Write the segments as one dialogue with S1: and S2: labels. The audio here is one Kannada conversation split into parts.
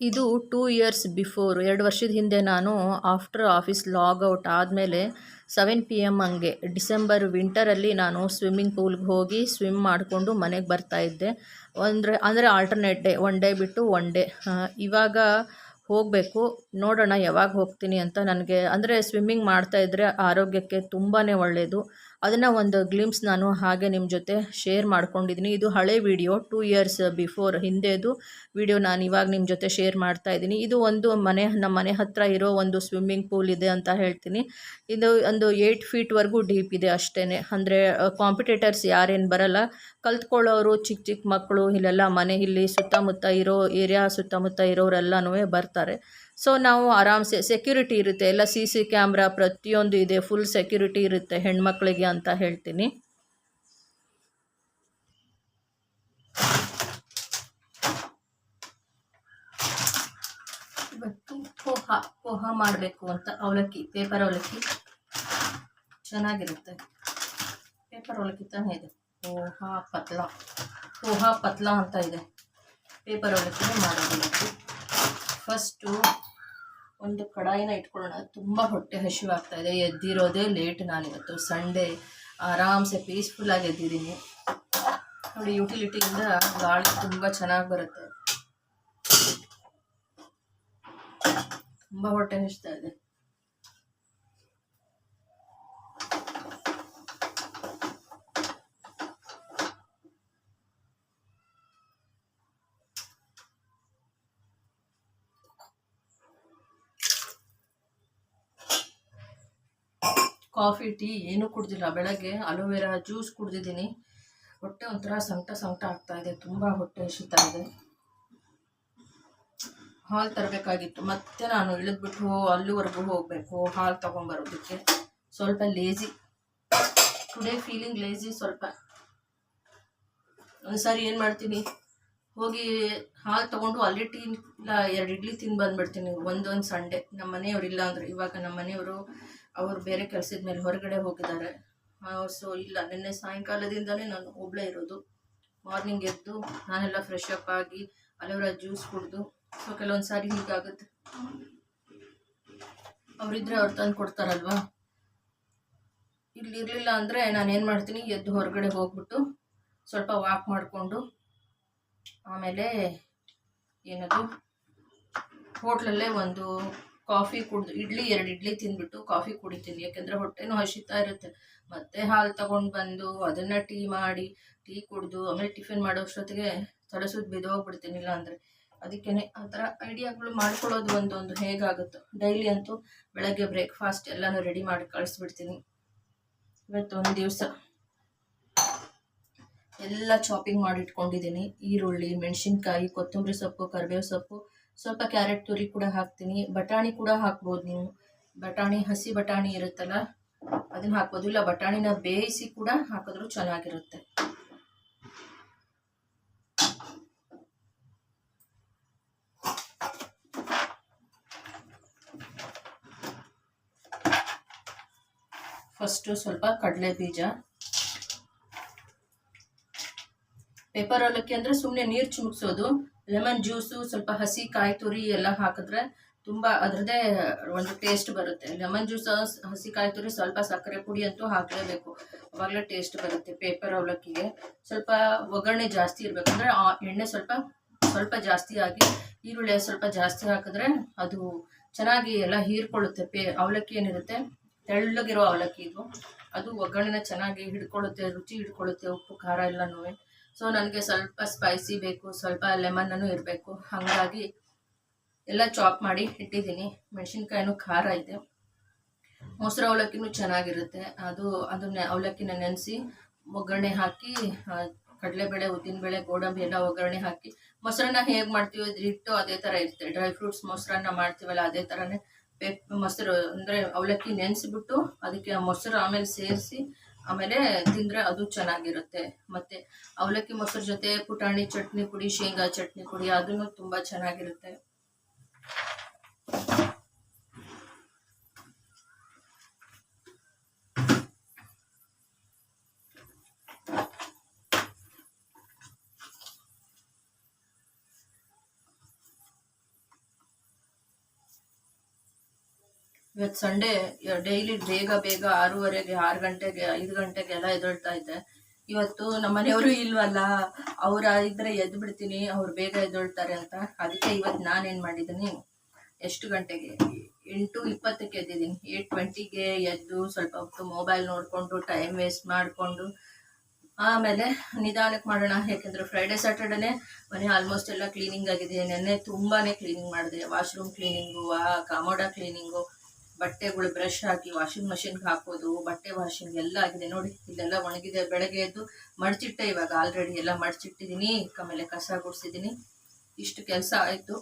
S1: ಇದು ಟೂ ಇಯರ್ಸ್ ಬಿಫೋರ್ ಎರಡು ವರ್ಷದ ಹಿಂದೆ ನಾನು ಆಫ್ಟರ್ ಆಫೀಸ್ ಲಾಗ್ ಔಟ್ ಆದಮೇಲೆ ಸೆವೆನ್ ಪಿ ಎಂ ಹಂಗೆ ಡಿಸೆಂಬರ್ ವಿಂಟರಲ್ಲಿ ನಾನು ಸ್ವಿಮ್ಮಿಂಗ್ ಪೂಲ್ಗೆ ಹೋಗಿ ಸ್ವಿಮ್ ಮಾಡಿಕೊಂಡು ಮನೆಗೆ ಬರ್ತಾ ಇದ್ದೆ. ಅಂದರೆ ಅಂದರೆ ಆಲ್ಟರ್ನೇಟ್ ಡೇ ಒನ್ ಡೇ ಬಿಟ್ಟು ಒನ್ ಡೇ ಇವಾಗ ಹೋಗಬೇಕು, ನೋಡೋಣ ಯಾವಾಗ ಹೋಗ್ತೀನಿ ಅಂತ ನನಗೆ, ಅಂದರೆ ಸ್ವಿಮ್ಮಿಂಗ್ ಮಾಡ್ತಾಯಿದ್ರೆ ಆರೋಗ್ಯಕ್ಕೆ ತುಂಬಾ ಒಳ್ಳೆಯದು ಅದನ್ನು ಒಂದು ಗ್ಲಿಮ್ಸ್ ನಾನು ಹಾಗೆ ನಿಮ್ಮ ಜೊತೆ ಶೇರ್ ಮಾಡ್ಕೊಂಡಿದ್ದೀನಿ ಇದು ಹಳೆ ವಿಡಿಯೋ ಟೂ ಇಯರ್ಸ್ ಬಿಫೋರ್ ಹಿಂದೆದು ವಿಡಿಯೋ ನಾನು ಇವಾಗ ನಿಮ್ಮ ಜೊತೆ ಶೇರ್ ಮಾಡ್ತಾ ಇದ್ದೀನಿ ಇದು ಒಂದು ಮನೆ, ನಮ್ಮ ಮನೆ ಹತ್ತಿರ ಇರೋ ಒಂದು ಸ್ವಿಮ್ಮಿಂಗ್ ಪೂಲ್ ಇದೆ ಅಂತ ಹೇಳ್ತೀನಿ. ಇದು ಒಂದು ಏಯ್ಟ್ ಫೀಟ್ವರೆಗೂ ಡೀಪ್ ಇದೆ ಅಷ್ಟೇ ಅಂದರೆ ಕಾಂಪಿಟೇಟರ್ಸ್ ಯಾರೇನು ಬರಲ್ಲ. ಕಲ್ತ್ಕೊಳ್ಳೋರು ಚಿಕ್ಕ ಚಿಕ್ಕ ಮಕ್ಕಳು, ಇಲ್ಲೆಲ್ಲ ಮನೆ ಇಲ್ಲಿ ಸುತ್ತಮುತ್ತ ಇರೋ ಏರಿಯಾ ಸುತ್ತಮುತ್ತ ಇರೋರೆಲ್ಲನೂ ಬರ್ತಾರೆ. ಸೊ ನಾವು ಆರಾಮ್ಸೆ ಸೆಕ್ಯೂರಿಟಿ ಇರುತ್ತೆ. ಎಲ್ಲ ಸಿ ಸಿ ಕ್ಯಾಮ್ರಾ ಪ್ರತಿಯೊಂದು ಇದೆ. ಫುಲ್ ಸೆಕ್ಯೂರಿಟಿ ಇರುತ್ತೆ ಹೆಣ್ಮಕ್ಳಿಗೆ ಅಂತ ಹೇಳ್ತೀನಿ. ಇವತ್ತು ಪೋಹ ಪೋಹ ಮಾಡಬೇಕು ಅಂತ. ಅವಲಕ್ಕಿ ಪೇಪರ್ ಅವಲಕ್ಕಿ. ಚೆನ್ನಾಗಿರುತ್ತೆ. ಪೇಪರ್ ಅವಲಕ್ಕಿ ತಾನೇ ಇದೆ? ಪೋಹ ಪತ್ಲ. ಪೋಹ ಪತ್ಲ ಅಂತ ಇದೆ. ಪೇಪರ್ ಅವಲಕ್ಕಿನೇ ಮಾಡೋದು ಫಸ್ಟು ಒಂದು ಕಡಾಯಿನ ಇಟ್ಕೊಳ್ಳೋಣ. ತುಂಬ ಹೊಟ್ಟೆ ಹಸಿವಾಗ್ತಾ ಇದೆ. ಎದ್ದಿರೋದೇ ಲೇಟ್ ನಾನಿವತ್ತು. ಸಂಡೇ ಆರಾಮ್ಸೆ ಪೀಸ್ಫುಲ್ಲಾಗಿ ಎದ್ದಿದ್ದೀನಿ. ನೋಡಿ ಯುಟಿಲಿಟಿಯಿಂದ ಗಾಳಿ ತುಂಬ ಚೆನ್ನಾಗಿ ಬರುತ್ತೆ. ತುಂಬ ಹೊಟ್ಟೆ ಹಸಿತಾ ಇದೆ. ಕಾಫಿ, ಟೀ ಏನೂ ಕುಡ್ದಿಲ್ಲ. ಬೆಳಗ್ಗೆ ಅಲೋವೆರಾ ಜ್ಯೂಸ್ ಕುಡ್ದಿದ್ದೀನಿ. ಹೊಟ್ಟೆ ಒಂಥರ ಸಂಕಟ ಸಂಕಟ ಆಗ್ತಾ ಇದೆ. ತುಂಬ ಹೊಟ್ಟೆ ಶೀತ ಇದೆ. ಹಾಲು ತರಬೇಕಾಗಿತ್ತು. ಮತ್ತೆ ನಾನು ಇಳಿದ್ಬಿಟ್ಟು ಅಲ್ಲಿವರೆಗೂ ಹೋಗಬೇಕು. ಹಾಲು ತೊಗೊಂಬರೋದಕ್ಕೆ. ಸ್ವಲ್ಪ ಲೇಜಿ ಟುಡೇ ಫೀಲಿಂಗ್ ಲೇಜಿ ಸ್ವಲ್ಪ. ಒಂದ್ಸಾರಿ ಏನು ಮಾಡ್ತೀನಿ? ಹೋಗಿ ಹಾಲು ತೊಗೊಂಡು ಅಲ್ಲಿ ಟೀ ಇಲ್ಲ, ಎರಡು ಇಡ್ಲಿ ತಿಂದು ಬಂದುಬಿಡ್ತೀನಿ ಒಂದೊಂದು ಸಂಡೇ ನಮ್ಮ ಮನೆಯವ್ರು ಇಲ್ಲ ಅಂದರೆ ಇವಾಗ ನಮ್ಮ ಮನೆಯವರು ಅವರು ಬೇರೆ ಕೆಲಸದ ಮೇಲೆ ಹೊರಗಡೆ ಹೋಗಿದ್ದಾರೆ. ಸೊ ಇಲ್ಲ, ನಿನ್ನೆ ಸಾಯಂಕಾಲದಿಂದಲೇ ನಾನು ಒಬ್ಬಳೇ ಇರೋದು. ಮಾರ್ನಿಂಗ್ ಎದ್ದು ನಾನೆಲ್ಲ ಫ್ರೆಶ್ ಅಪ್ ಆಗಿ ಅಲೋವೆರಾ ಜ್ಯೂಸ್ ಕುಡಿದು ಸೊ ಕೆಲವೊಂದು ಸಾರಿ ಹೀಗಾಗುತ್ತೆ ಅವರಿದ್ರೆ ಅವ್ರು ತಂದು ಕೊಡ್ತಾರಲ್ವಾ? ಇಲ್ಲಿ ಇರಲಿಲ್ಲ ಅಂದರೆ ನಾನು ಏನು ಮಾಡ್ತೀನಿ? ಎದ್ದು ಹೊರಗಡೆ ಹೋಗ್ಬಿಟ್ಟು ಸ್ವಲ್ಪ ವಾಕ್ ಮಾಡಿಕೊಂಡು ಆಮೇಲೆ ಏನದು? ಹೋಟ್ಲಲ್ಲೇ ಒಂದು ಕಾಫಿ ಕುಡ್ದು, ಇಡ್ಲಿ ಎರಡು ಇಡ್ಲಿ ತಿಂದ್ಬಿಟ್ಟು ಕಾಫಿ ಕುಡಿತೀನಿ. ಯಾಕೆಂದರೆ ಹೊಟ್ಟೆನೂ ಹಸಿತಾ ಇರುತ್ತೆ. ಮತ್ತೆ ಹಾಲು ತಗೊಂಡು ಬಂದು ಅದನ್ನು ಟೀ ಮಾಡಿ, ಟೀ ಕುಡಿದು, ಆಮೇಲೆ ಟಿಫಿನ್ ಮಾಡೋಷ್ಟೊತ್ತಿಗೆ ತಡಸುದು ಬಿದ್ದೋಗ್ಬಿಡ್ತೀನಿ. ಇಲ್ಲ ಅಂದರೆ ಅದಕ್ಕೇನೆ ಆ ಥರ ಐಡಿಯಾಗಳು ಮಾಡ್ಕೊಳ್ಳೋದು ಒಂದೊಂದು ಹೇಗಾಗುತ್ತೋ. ಡೈಲಿ ಅಂತೂ ಬೆಳಗ್ಗೆ ಬ್ರೇಕ್ಫಾಸ್ಟ್ ಎಲ್ಲನೂ ರೆಡಿ ಮಾಡಿ ಕಳಿಸ್ಬಿಡ್ತೀನಿ. ಇವತ್ತು ಒಂದು ದಿವಸ ಎಲ್ಲ ಚಾಪಿಂಗ್ ಮಾಡಿ ಇಟ್ಕೊಂಡಿದ್ದೀನಿ ಈರುಳ್ಳಿ, ಮೆಣಸಿನ್ಕಾಯಿ, ಕೊತ್ತಂಬರಿ ಸೊಪ್ಪು, ಕರಿಬೇವು ಸೊಪ್ಪು ಸ್ವಲ್ಪ ಕ್ಯಾರೆಟ್ ತುರಿ ಕೂಡ ಹಾಕ್ತೀನಿ. ಬಟಾಣಿ ಕೂಡ ಹಾಕ್ಬೋದು ನೀವು. ಬಟಾಣಿ, ಹಸಿ ಬಟಾಣಿ ಇರುತ್ತಲ್ಲ, ಅದನ್ನ ಹಾಕ್ಬೋದು. ಇಲ್ಲ, ಬಟಾಣಿನ ಬೇಯಿಸಿ ಕೂಡ ಹಾಕಿದ್ರು ಚೆನ್ನಾಗಿರುತ್ತೆ. ಫಸ್ಟು ಸ್ವಲ್ಪ ಕಡಲೆ ಬೀಜ. ಪೇಪರ್ ಅವಲಕ್ಕಿ ಅಂದರೆ ಸುಮ್ಮನೆ ನೀರು ಚಿಮುಕ್ಸೋದು. ಲೆಮನ್ ಜ್ಯೂಸು, ಸ್ವಲ್ಪ ಹಸಿ ಕಾಯಿ ತುರಿ ಎಲ್ಲ ಹಾಕಿದ್ರೆ ತುಂಬ ಅದರದೇ ಒಂದು ಟೇಸ್ಟ್ ಬರುತ್ತೆ. ಲೆಮನ್ ಜ್ಯೂಸ್, ಹಸಿ ಕಾಯಿ ತುರಿ, ಸ್ವಲ್ಪ ಸಕ್ಕರೆ ಪುಡಿ ಅಂತೂ ಹಾಕಲೇಬೇಕು ಅವಾಗಲೇ ಟೇಸ್ಟ್ ಬರುತ್ತೆ ಪೇಪರ್ ಅವಲಕ್ಕಿಗೆ. ಸ್ವಲ್ಪ ಒಗ್ಗರಣೆ ಜಾಸ್ತಿ ಇರಬೇಕು. ಅಂದರೆ ಆ ಎಣ್ಣೆ ಸ್ವಲ್ಪ ಸ್ವಲ್ಪ ಜಾಸ್ತಿ ಆಗಿ ಈರುಳ್ಳಿ ಸ್ವಲ್ಪ ಜಾಸ್ತಿ ಹಾಕಿದ್ರೆ ಅದು ಚೆನ್ನಾಗಿ ಎಲ್ಲ ಹೀರ್ಕೊಳ್ಳುತ್ತೆ. ಪೇ, ಅವಲಕ್ಕಿ ಏನಿರುತ್ತೆ? ತೆಳ್ಳಗಿರೋ ಅವಲಕ್ಕಿ ಇದು. ಅದು ಒಗ್ಗರಣೆನ ಚೆನ್ನಾಗಿ ಹಿಡ್ಕೊಳ್ಳುತ್ತೆ, ರುಚಿ ಹಿಡ್ಕೊಳ್ಳುತ್ತೆ, ಉಪ್ಪು, ಖಾರ ಎಲ್ಲನೂ ಸೊ ನನಗೆ ಸ್ವಲ್ಪ ಸ್ಪೈಸಿ ಬೇಕು, ಸ್ವಲ್ಪ ಲೆಮನ್ನೂ ಇರಬೇಕು. ಹಾಗಾಗಿ ಎಲ್ಲ ಚಾಪ್ ಮಾಡಿ ಇಟ್ಟಿದ್ದೀನಿ. ಮೆಣಸಿನ್ಕಾಯಿನೂ ಖಾರ ಇದೆ. ಮೊಸರು ಅವಲಕ್ಕಿನೂ ಚೆನ್ನಾಗಿರುತ್ತೆ. ಅದು ಅದನ್ನ ಅವಲಕ್ಕಿನ ನೆನೆಸಿ ಒಗ್ಗರಣೆ ಹಾಕಿ ಕಡಲೆಬೇಳೆ, ಉದ್ದಿನಬೇಳೆ, ಗೋಡಂಬಿ ಎಲ್ಲ ಒಗ್ಗರಣೆ ಹಾಕಿ ಮೊಸರನ್ನ ಹೇಗೆ ಮಾಡ್ತೀವಿ ಹಿಟ್ಟು ಅದೇ ಥರ ಇರುತ್ತೆ. ಡ್ರೈ ಫ್ರೂಟ್ಸ್ ಮೊಸರನ್ನ ಮಾಡ್ತೀವಲ್ಲ ಅದೇ ಥರನೇ ಮೊಸರು ಅಂದರೆ ಅವಲಕ್ಕಿ ನೆನೆಸಿಬಿಟ್ಟು ಅದಕ್ಕೆ ಮೊಸರು ಆಮೇಲೆ ಸೇರಿಸಿ ಆಮೇಲೆ ತಿಂದ್ರೆ ಅದು ಚೆನ್ನಾಗಿರುತ್ತೆ. ಮತ್ತೆ ಅವಲಕ್ಕಿ ಮೊಸರು ಜೊತೆ ಪುಟಾಣಿ ಚಟ್ನಿ ಪುಡಿ, ಶೇಂಗಾ ಚಟ್ನಿ ಪುಡಿ, ಅದನ್ನು ತುಂಬಾ ಚೆನ್ನಾಗಿರುತ್ತೆ. ಇವತ್ತು ಸಂಡೇ ಡೈಲಿ ಬೇಗ ಬೇಗ ಆರೂವರೆಗೆ, ಆರು ಗಂಟೆಗೆ, ಐದು ಗಂಟೆಗೆ ಎಲ್ಲ ಎದ್ದೇಳ್ತಾ ಇದ್ದೆ. ಇವತ್ತು ನಮ್ಮ ಮನೆಯವರು ಇಲ್ವಲ್ಲ, ಅವ್ರ ಇದ್ರೆ ಎದ್ದು ಬಿಡ್ತೀನಿ, ಅವ್ರು ಬೇಗ ಎದ್ದೇಳ್ತಾರೆ ಅಂತ. ಅದಕ್ಕೆ ಇವತ್ತು ನಾನೇನು ಮಾಡಿದ್ದೀನಿ, ಎಷ್ಟು ಗಂಟೆಗೆ? ಎಂಟು ಇಪ್ಪತ್ತಕ್ಕೆ ಎದ್ದಿದ್ದೀನಿ. ಏಟ್ ಟ್ವೆಂಟಿಗೆ ಎದ್ದು ಸ್ವಲ್ಪ ಹೊತ್ತು ಮೊಬೈಲ್ ನೋಡಿಕೊಂಡು ಟೈಮ್ ವೇಸ್ಟ್ ಮಾಡಿಕೊಂಡು, ಆಮೇಲೆ ನಿಧಾನಕ್ಕೆ ಮಾಡೋಣ. ಯಾಕೆಂದರೆ ಫ್ರೈಡೇ ಸ್ಯಾಟರ್ಡೇನೆ ಮನೆ ಆಲ್ಮೋಸ್ಟ್ ಎಲ್ಲ ಕ್ಲೀನಿಂಗ್ ಆಗಿದೆ. ನೆನ್ನೆ ತುಂಬಾ ಕ್ಲೀನಿಂಗ್ ಮಾಡಿದೆ. ವಾಶ್ರೂಮ್ ಕ್ಲೀನಿಂಗು ಆ ಕಾಮೋಡ ಕ್ಲೀನಿಂಗು ಬಟ್ಟೆಗಳು ಬ್ರಷ್ ಹಾಕಿ ವಾಷಿಂಗ್ ಮಷಿನ್ಗೆ ಹಾಕೋದು ಬಟ್ಟೆ ವಾಷಿಂಗ್ ಎಲ್ಲ ಆಗಿದೆ ನೋಡಿ ಇಲ್ಲೆಲ್ಲ ಒಣಗಿದೆ ಬೆಳಗ್ಗೆ ಎದ್ದು ಮಡಚಿಟ್ಟೆ ಇವಾಗ ಆಲ್ರೆಡಿ ಎಲ್ಲ ಮಡಚಿಟ್ಟಿದ್ದೀನಿ ಆಮೇಲೆ ಕಸ ಗುಡಿಸಿದ್ದೀನಿ ಇಷ್ಟು ಕೆಲಸ ಆಯಿತು.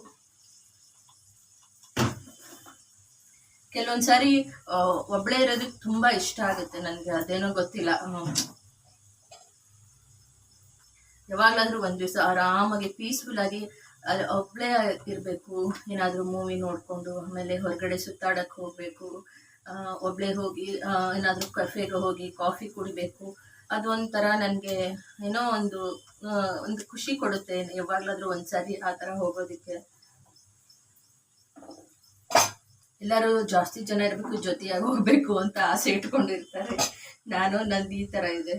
S1: ಕೆಲವೊಂದು ಸಾರಿ ಆ, ಒಬ್ಳೇ ಇರೋದಕ್ಕೆ ತುಂಬಾ ಇಷ್ಟ ಆಗುತ್ತೆ ನನಗೆ ಅದೇನೋ ಗೊತ್ತಿಲ್ಲ. ಒಂದ್ ಒಂದು ದಿವಸ ಆರಾಮಾಗಿ ಪೀಸ್ಫುಲ್ ಆಗಿ ಅಲ್ಲಿ ಒಬ್ಬಳೇ ಇರಬೇಕು, ಏನಾದರೂ ಮೂವಿ ನೋಡಿಕೊಂಡು ಆಮೇಲೆ ಹೊರಗಡೆ ಸುತ್ತಾಡಕ್ಕೆ ಹೋಗಬೇಕು ಒಬ್ಬಳೇ ಹೋಗಿ ಏನಾದರೂ ಕಫೆಗೆ ಹೋಗಿ ಕಾಫಿ ಕುಡಿಬೇಕು. ಅದು ಒಂಥರ ನನಗೆ ಏನೋ ಒಂದು ಒಂದು ಖುಷಿ ಕೊಡುತ್ತೆ ಯಾವಾಗಲಾದರೂ ಒಂದು ಸಾರಿ ಆ ಥರ ಹೋಗೋದಕ್ಕೆ. ಎಲ್ಲರೂ ಜಾಸ್ತಿ ಜನ ಇರಬೇಕು, ಜೊತೆಯಾಗಿ ಹೋಗಬೇಕು ಅಂತ ಆಸೆ ಇಟ್ಕೊಂಡಿರ್ತಾರೆ. ನಾನು, ನಂದು ಈ ಥರ ಇದೆ.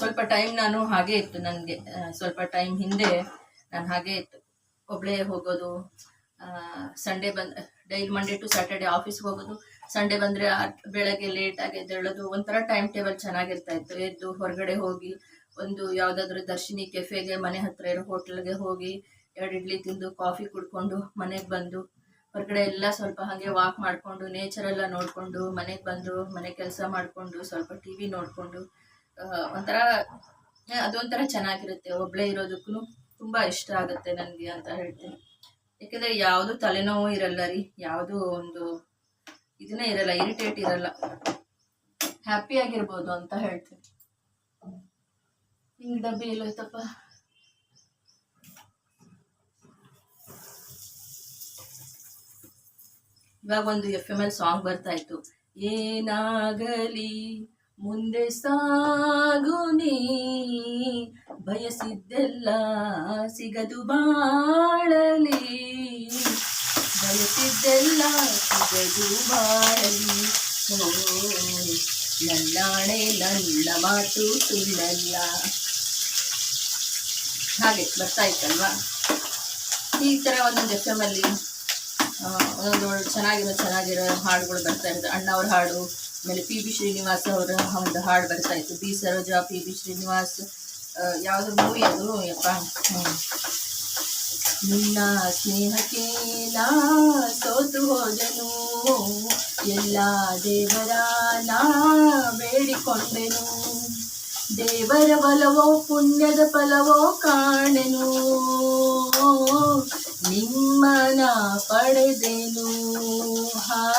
S1: ಸ್ವಲ್ಪ ಟೈಮ್ ನಾನು ಹಾಗೆ ಇತ್ತು ನನಗೆ ಸ್ವಲ್ಪ ಟೈಮ್ ಹಿಂದೆ ನಾನು ಹಾಗೆ ಇತ್ತು. ಒಬ್ಳೇ ಹೋಗೋದು ಸಂಡೇ ಬಂದ ಡೈಲಿ ಮಂಡೇ ಟು ಸ್ಯಾಟರ್ಡೆ ಆಫೀಸ್ಗೆ ಹೋಗೋದು ಸಂಡೇ ಬಂದರೆ ಬೆಳಗ್ಗೆ ಲೇಟಾಗಿ ಎದ್ದೇಳೋದು, ಒಂಥರ ಟೈಮ್ ಟೇಬಲ್ ಚೆನ್ನಾಗಿರ್ತಾ ಇತ್ತು. ಎದ್ದು ಹೊರಗಡೆ ಹೋಗಿ, ಒಂದು ಯಾವುದಾದ್ರೂ ದರ್ಶಿನಿ ಕೆಫೆಗೆ ಮನೆ ಹತ್ರ ಇರೋ ಹೋಟ್ಲಿಗೆ ಹೋಗಿ, ಎರಡು ಇಡ್ಲಿ ತಿಂದು ಕಾಫಿ ಕುಡ್ಕೊಂಡು ಮನೆಗೆ ಬಂದು, ಹೊರಗಡೆ ಎಲ್ಲ ಸ್ವಲ್ಪ ಹಾಗೆ ವಾಕ್ ಮಾಡಿಕೊಂಡು ನೇಚರೆಲ್ಲ ನೋಡಿಕೊಂಡು, ಮನೆಗೆ ಬಂದು, ಮನೆ ಕೆಲಸ ಮಾಡಿಕೊಂಡು, ಸ್ವಲ್ಪ ಟಿ ವಿ ನೋಡಿಕೊಂಡು ಒಂಥರ ಅದೊಂಥರ ಚೆನ್ನಾಗಿರುತ್ತೆ. ಒಬ್ಬಳೇ ಇರೋದಕ್ಕೂ ತುಂಬ ಇಷ್ಟ ಆಗುತ್ತೆ ನನಗೆ ಅಂತ ಹೇಳ್ತೀನಿ. ಯಾಕೆಂದರೆ ಯಾವುದು ತಲೆನೋವು ಇರಲ್ಲ ರೀ. ಯಾವುದೂ ಒಂದು ಇದನ್ನೇ ಇರಲ್ಲ ಇರಿಟೇಟ್ ಇರಲ್ಲ. ಹ್ಯಾಪಿಯಾಗಿರ್ಬೋದು ಅಂತ ಹೇಳ್ತೀನಿ. ಹಿಂಗೆ ಡಬ್ಬಿ ಎಲ್ಲೋಯ್ತಪ್ಪ ಇವಾಗ ಒಂದು ಎಫ್ ಎಂ ಎಲ್ ಸಾಂಗ್ ಬರ್ತಾ ಇತ್ತು. ಏನಾಗಲಿ ಮುಂದೆ ಸಾಗು ನೀ. ಬಯಸಿದ್ದೆಲ್ಲ ಸಿಗದು ಬಾಳಲಿ. ಬಯಸಿದ್ದೆಲ್ಲ ಸಿಗದು ಬಾಳಲಿ. ನನ್ನಾಣೆ ನನ್ನ ಮಾತು ಸುಳ್ಳಲ್ಲ. ಹಾಗೆ ಬರ್ತಾ ಇತ್ತಲ್ವಾ? ಈ ಥರ ಒಂದೊಂದು ಎಫ್ ಎಂ ಅಲ್ಲಿ ಆ, ಒಂದೊಂದು ಚೆನ್ನಾಗಿರೋ ಚೆನ್ನಾಗಿರೋ ಹಾಡುಗಳು ಬರ್ತಾ ಅಣ್ಣ ಅವ್ರ ಹಾಡು ಆಮೇಲೆ ಪಿ ಬಿ ಶ್ರೀನಿವಾಸ್ ಅವರ ಒಂದು ಹಾಡು ಬರ್ತಾ ಇತ್ತು. B Saroja, P B Srinivas ಯಾವುದು ಮೂವಿ ಅದು. ಯಪ್ಪ. ನಿನ್ನ ಸ್ನೇಹಕ್ಕೆ ನಾ ಸೋತು ಹೋದೆನು. ಎಲ್ಲ ದೇವರ ನಾ ಬೇಡಿಕೊಂಡೆನು. ದೇವರ ಬಲವೋ, ಪುಣ್ಯದ ಫಲವೋ ಕಾಣೆನು. ನಿಮ್ಮನ ಪಡೆದೆನು. ಹಾ,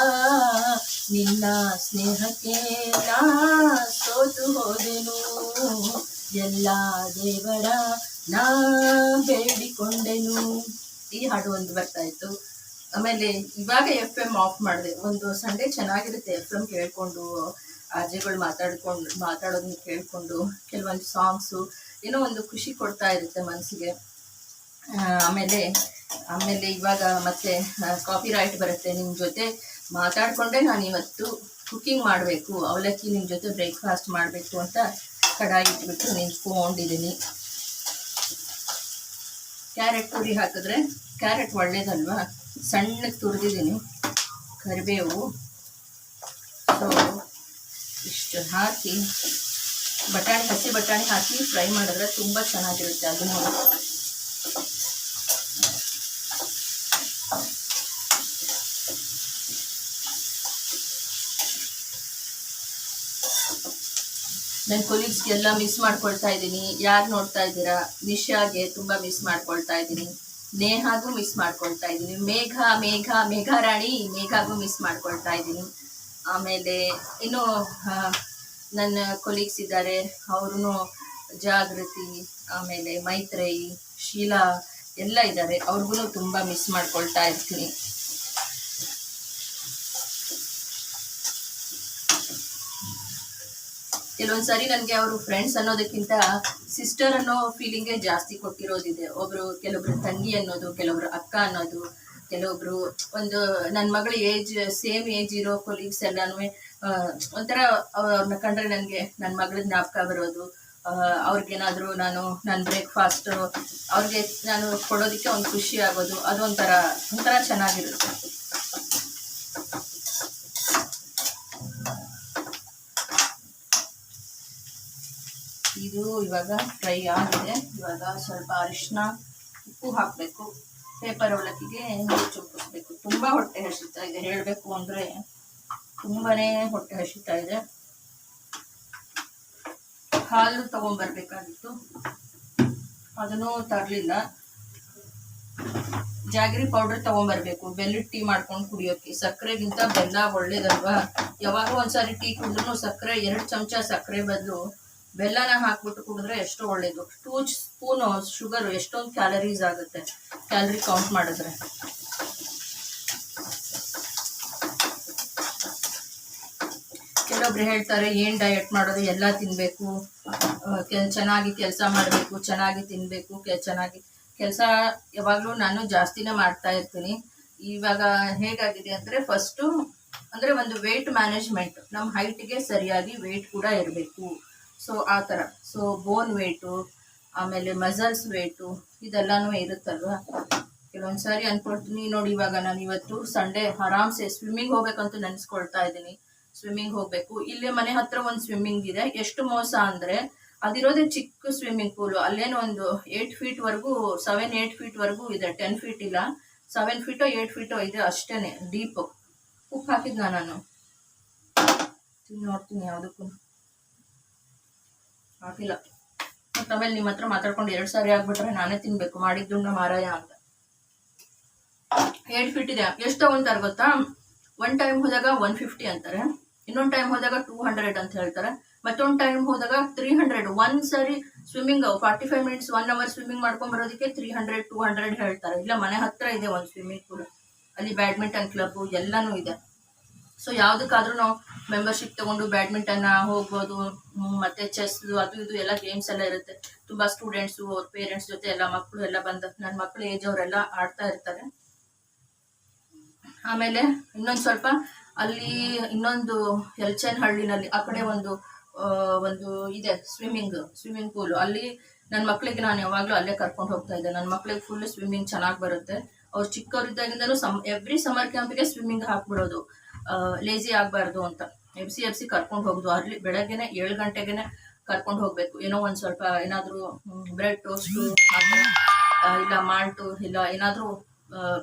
S1: ನಿನ್ನ ಸ್ನೇಹಕ್ಕೆ ನಾ ಸೋತು ಹೋದೆನು. ಎಲ್ಲ ದೇವರ ನಾ ಬೇಡಿಕೊಂಡೆನು. ಈ ಹಾಡು ಒಂದು ಬರ್ತಾ ಇತ್ತು. ಆಮೇಲೆ ಇವಾಗ ಎಫ್ ಎಂ ಆಫ್ ಮಾಡಿದೆ. ಒಂದು ಸಂಡೇ ಚೆನ್ನಾಗಿರುತ್ತೆ ಎಫ್ ಎಂ ಕೇಳ್ಕೊಂಡು, ಅಜ್ಜಿಗಳು ಮಾತಾಡ್ಕೊಂಡು, ಮಾತಾಡೋದನ್ನ ಕೇಳ್ಕೊಂಡು, ಕೆಲವೊಂದು ಸಾಂಗ್ಸು ಏನೋ ಒಂದು ಖುಷಿ ಕೊಡ್ತಾ ಇರುತ್ತೆ ಮನಸ್ಸಿಗೆ. ಆಮೇಲೆ ಆಮೇಲೆ ಇವಾಗ ಮತ್ತೆ ಕಾಪಿ ರೈಟ್ ಬರುತ್ತೆ ನಿಮ್ಮ ಜೊತೆ. ಮಾತಾಡಿಕೊಂಡೇ ನಾನು ಇವತ್ತು ಕುಕ್ಕಿಂಗ್ ಮಾಡಬೇಕು, ಅವಲಕ್ಕಿ ನಿಮ್ಮ ಜೊತೆ ಬ್ರೇಕ್ಫಾಸ್ಟ್ ಮಾಡಬೇಕು ಅಂತ ಕಡಾಯಿ ಇಟ್ಬಿಟ್ಟು ನಿಂತ್ಕೊಂಡಿದ್ದೀನಿ ಕ್ಯಾರೆಟ್ ತುರಿ ಹಾಕಿದ್ರೆ ಕ್ಯಾರೆಟ್ ಒಳ್ಳೇದಲ್ವಾ? ಸಣ್ಣಗೆ ತುರಿದಿದ್ದೀನಿ ಕರಿಬೇವು. ಸೊ ಇಷ್ಟು ಹಾಕಿ, ಬಟಾಣಿ, ಹಸಿ ಬಟಾಣಿ ಹಾಕಿ ಫ್ರೈ ಮಾಡಿದ್ರೆ ತುಂಬ ಚೆನ್ನಾಗಿರುತ್ತೆ ಅದನ್ನು ನನ್ನ ಕೊಲೀಗ್ಸ್ಗೆಲ್ಲ ಮಿಸ್ ಮಾಡ್ಕೊಳ್ತಾ ಇದ್ದೀನಿ. ಯಾರು ನೋಡ್ತಾ ಇದ್ದೀರಾ? ನಿಶಾಗೆ ತುಂಬ ಮಿಸ್ ಮಾಡ್ಕೊಳ್ತಾ ಇದ್ದೀನಿ. ನೇಹಾಗೂ ಮಿಸ್ ಮಾಡ್ಕೊಳ್ತಾ ಇದ್ದೀನಿ. ಮೇಘ ಮೇಘ ಮೇಘ ರಾಣಿ ಮೇಘಾಗೂ ಮಿಸ್ ಮಾಡ್ಕೊಳ್ತಾ ಇದ್ದೀನಿ. ಆಮೇಲೆ ಇನ್ನು ನನ್ನ ಕೊಲೀಗ್ಸ್ ಇದ್ದಾರೆ. ಅವ್ರೂ ಜಾಗೃತಿ, ಆಮೇಲೆ ಮೈತ್ರೇಯಿ, ಶೀಲಾ ಎಲ್ಲ ಇದ್ದಾರೆ. ಅವ್ರಿಗೂ ತುಂಬ ಮಿಸ್ ಮಾಡ್ಕೊಳ್ತಾ ಇರ್ತೀನಿ. ಕೆಲವೊಂದ್ಸರಿ ನನಗೆ ಅವರು ಫ್ರೆಂಡ್ಸ್ ಅನ್ನೋದಕ್ಕಿಂತ ಸಿಸ್ಟರ್ ಅನ್ನೋ ಫೀಲಿಂಗೇ ಜಾಸ್ತಿ ಕೊಟ್ಟಿರೋದಿದೆ. ಒಬ್ರು ಕೆಲವೊಬ್ರು ತಂಗಿ ಅನ್ನೋದು, ಕೆಲವೊಬ್ರು ಅಕ್ಕ ಅನ್ನೋದು, ಕೆಲವೊಬ್ರು ಒಂದು ನನ್ನ ಮಗಳ ಏಜ್ ಸೇಮ್ ಏಜ್ ಇರೋ ಕೊಲೀಗ್ಸ್ ಎಲ್ಲಾನು ಒಂಥರ ಅವ್ರನ್ನ ಕಂಡ್ರೆ ನನಗೆ ನನ್ನ ಮಗಳ ಜ್ಞಾಪಕ ಬರೋದು. ಅವ್ರಿಗೇನಾದರೂ ನಾನು ನನ್ನ ಬ್ರೇಕ್ಫಾಸ್ಟ್ ಅವ್ರಿಗೆ ನಾನು ಕೊಡೋದಕ್ಕೆ ಒಂದು ಖುಷಿ ಆಗೋದು, ಅದೊಂಥರ, ಒಂಥರ ಚೆನ್ನಾಗಿರುತ್ತೆ. ಇದು ಇವಾಗ ಫ್ರೈ ಆಗಿದೆ. ಇವಾಗ ಸ್ವಲ್ಪ ಅರಿಶಿನ ಉಪ್ಪು ಹಾಕಬೇಕು. ಪೇಪರ್ ಅವಲಕ್ಕಿಗೆ ನೀರು ಚುಮ್ಕಿಸ್ಬೇಕು ತುಂಬ ಹೊಟ್ಟೆ ಹಸಿತಾ ಇದೆ. ಹೇಳಬೇಕು ಅಂದರೆ ತುಂಬಾನೇ ಹೊಟ್ಟೆ ಹಸಿತಾ ಇದೆ. ಹಾಲು ತಗೊಂಡ್ಬರ್ಬೇಕಾಗಿತ್ತು ಅದನ್ನು ತರಲಿಲ್ಲ. ಜಾಗರಿ ಪೌಡರ್ ತೊಗೊಂಬರ್ಬೇಕು. ಬೆಲ್ಲದ ಟೀ ಮಾಡ್ಕೊಂಡು ಕುಡಿಯೋಕೆ. ಸಕ್ಕರೆಗಿಂತ ಬೆಲ್ಲ ಒಳ್ಳೇದಲ್ವಾ? ಯಾವಾಗ ಒಂದ್ಸಾರಿ ಟೀ ಕುಡಿದ್ರು ಸಕ್ಕರೆ, ಎರಡು ಚಮಚ ಸಕ್ಕರೆ ಬದಲು ಬೆಲ್ಲನ ಹಾಕ್ಬಿಟ್ಟು ಕುಡಿದ್ರೆ ಎಷ್ಟು ಒಳ್ಳೇದು. ಟೂ ಸ್ಪೂನು ಶುಗರ್ ಎಷ್ಟೊಂದು ಕ್ಯಾಲರೀಸ್ ಆಗುತ್ತೆ. ಕ್ಯಾಲರಿ ಕೌಂಟ್ ಮಾಡಿದ್ರೆ. ಕೆಲವೊಬ್ರು ಹೇಳ್ತಾರೆ, ಏನ್ ಡಯಟ್ ಮಾಡೋದು? ಎಲ್ಲ ಕೆಲ್ ಚೆನ್ನಾಗಿ ಕೆಲಸ ಮಾಡಬೇಕು, ಚೆನ್ನಾಗಿ ತಿನ್ಬೇಕು, ಕೆ ಚೆನ್ನಾಗಿ ಕೆಲಸ ಯಾವಾಗಲೂ ನಾನು ಜಾಸ್ತಿನೇ ಮಾಡ್ತಾ ಇರ್ತೀನಿ. ಇವಾಗ ಹೇಗಾಗಿದೆ ಅಂದ್ರೆ ಫಸ್ಟು ಅಂದ್ರೆ ಒಂದು ವೇಟ್ ಮ್ಯಾನೇಜ್ಮೆಂಟ್ ನಮ್ಮ ಹೈಟ್ಗೆ ಸರಿಯಾಗಿ ವೇಟ್ ಕೂಡ ಇರಬೇಕು. ಸೊ ಆ ಥರ. ಸೊ ಬೋನ್ ವೇಟು ಆಮೇಲೆ ಮಸಲ್ಸ್ ವೇಟು ಇದೆಲ್ಲನೂ ಇರುತ್ತಲ್ವಾ? ಕೆಲವೊಂದು ಸಾರಿ ಅನ್ಕೊಳ್ತೀನಿ ನೋಡಿ ಇವಾಗ ನಾನು ಇವತ್ತು ಸಂಡೇ ಆರಾಮ್ಸೆ ಸ್ವಿಮ್ಮಿಂಗ್ ಹೋಗ್ಬೇಕಂತ ನೆನೆಸ್ಕೊಳ್ತಾ ಇದ್ದೀನಿ. ಸ್ವಿಮ್ಮಿಂಗ್ ಹೋಗ್ಬೇಕು. ಇಲ್ಲೇ ಮನೆ ಹತ್ರ ಒಂದು ಸ್ವಿಮ್ಮಿಂಗ್ ಇದೆ. ಎಷ್ಟು ಮೋಸ ಅಂದ್ರೆ ಅದಿರೋದೇ ಚಿಕ್ಕ ಸ್ವಿಮ್ಮಿಂಗ್ ಪೂಲು ಅಲ್ಲೇನೋ ಒಂದು ಏಟ್ ಫೀಟ್ ವರೆಗೂ ಸೆವೆನ್ ಏಟ್ ಫೀಟ್ ವರೆಗೂ ಇದೆ. ಟೆನ್ ಫೀಟ್ ಇಲ್ಲ. ಸೆವೆನ್ ಫೀಟೋ ಏಟ್ ಫೀಟೋ ಇದೆ ಅಷ್ಟೇನೆ ಡೀಪ್ ಉಪ್ಪು ಹಾಕಿದ್ನ ನಾನು? ನೋಡ್ತೀನಿ ಯಾವುದಕ್ಕೂ. ಹಾಕಿಲ್ಲ. ಮತ್ತೆ ಆಮೇಲೆ ನಿಮ್ಮ ಹತ್ರ ಮಾತಾಡ್ಕೊಂಡು ಎರಡು ಸಾರಿ ಆಗ್ಬಿಟ್ರೆ ನಾನೇ ತಿನ್ಬೇಕು. ಮಾಡಿದ್ದುಂಡ ಮಾರಾಯ ಅಂತ. ಏಟ್ ಫೀಟ್ ಇದೆ. ಎಷ್ಟು ತಗೊಂತಾರೆ ಗೊತ್ತಾ? ಒನ್ ಟೈಮ್ ಹೋದಾಗ ಒನ್ ಫಿಫ್ಟಿ ಅಂತಾರೆ. ಇನ್ನೊಂದು ಟೈಮ್ ಹೋದಾಗ ಟೂ ಹಂಡ್ರೆಡ್ ಅಂತ ಹೇಳ್ತಾರೆ. ಮತ್ತೊಂದು ಟೈಮ್ ಹೋದಾಗ ತ್ರೀ ಹಂಡ್ರೆಡ್. ಒನ್ ಸರಿ swimming forty five minutes, one hour swimming ಮಾಡ್ಕೊಂಡ್ ಬರೋದಕ್ಕೆ ತ್ರೀ ಹಂಡ್ರೆಡ್, ಟೂ ಹಂಡ್ರೆಡ್ ಹೇಳ್ತಾರೆ. ಇಲ್ಲ, ಮನೆ ಹತ್ರ ಇದೆ ಒಂದು ಸ್ವಿಮ್ಮಿಂಗ್ ಪೂಲ್. ಅಲ್ಲಿ ಬ್ಯಾಡ್ಮಿಂಟನ್ ಕ್ಲಬ್ ಎಲ್ಲನೂ ಇದೆ. ಸೊ ಯಾವುದಕ್ಕಾದ್ರೂ ನಾವು ಮೆಂಬರ್ಶಿಪ್ ತಗೊಂಡು ಬ್ಯಾಡ್ಮಿಂಟನ್ ಹೋಗ್ಬೋದು ಮತ್ತೆ ಚೆಸ್ ಅದು ಇದು ಎಲ್ಲ ಗೇಮ್ಸ್ ಎಲ್ಲ ಇರುತ್ತೆ. ತುಂಬಾ ಸ್ಟೂಡೆಂಟ್ಸು ಅವ್ರ ಪೇರೆಂಟ್ಸ್ ಜೊತೆ ಎಲ್ಲ ಮಕ್ಕಳು ಎಲ್ಲ ಬಂದ ನನ್ನ ಮಕ್ಕಳು ಏಜ್ ಅವರೆಲ್ಲ ಆಡ್ತಾ ಇರ್ತಾರೆ. ಆಮೇಲೆ ಇನ್ನೊಂದು ಸ್ವಲ್ಪ ಅಲ್ಲಿ ಇನ್ನೊಂದು ಎಲ್ಚನ್ ಹಳ್ಳಿನಲ್ಲಿ ಆ ಕಡೆ ಒಂದು ಒಂದು ಇದೆ ಸ್ವಿಮ್ಮಿಂಗ್ ಸ್ವಿಮ್ಮಿಂಗ್ ಪೂಲ್ ಅಲ್ಲಿ ನನ್ನ ಮಕ್ಕಳಿಗೆ ನಾನು ಯಾವಾಗಲೂ ಅಲ್ಲೇ ಕರ್ಕೊಂಡು ಹೋಗ್ತಾ ಇದ್ದೆ. ನನ್ನ ಮಕ್ಕಳಿಗೆ ಫುಲ್ ಸ್ವಿಮ್ಮಿಂಗ್ ಚೆನ್ನಾಗಿ ಬರುತ್ತೆ. ಅವ್ರು ಚಿಕ್ಕವರಿದ್ದಾಗಿಂದಲೂ ಸಮ್ ಎವ್ರಿ ಸಮರ್ ಕ್ಯಾಂಪಿಗೆ ಸ್ವಿಮ್ಮಿಂಗ್ ಹಾಕ್ಬಿಡೋದು. ಲೇಜಿ ಆಗಬಾರ್ದು ಅಂತ. ಎಫ್ ಸಿ ಎಫ್ ಸಿ ಕರ್ಕೊಂಡು ಹೋಗೋದು. ಅರ್ಲಿ, ಬೆಳಗ್ಗೆನೆ ಏಳು ಗಂಟೆಗೆನೆ ಕರ್ಕೊಂಡು ಹೋಗ್ಬೇಕು. ಏನೋ ಒಂದು ಸ್ವಲ್ಪ ಏನಾದರೂ ಬ್ರೆಡ್ ಟೋಸ್ಟು ಇಲ್ಲ ಮಾಲ್ಟು, ಇಲ್ಲ ಏನಾದರೂ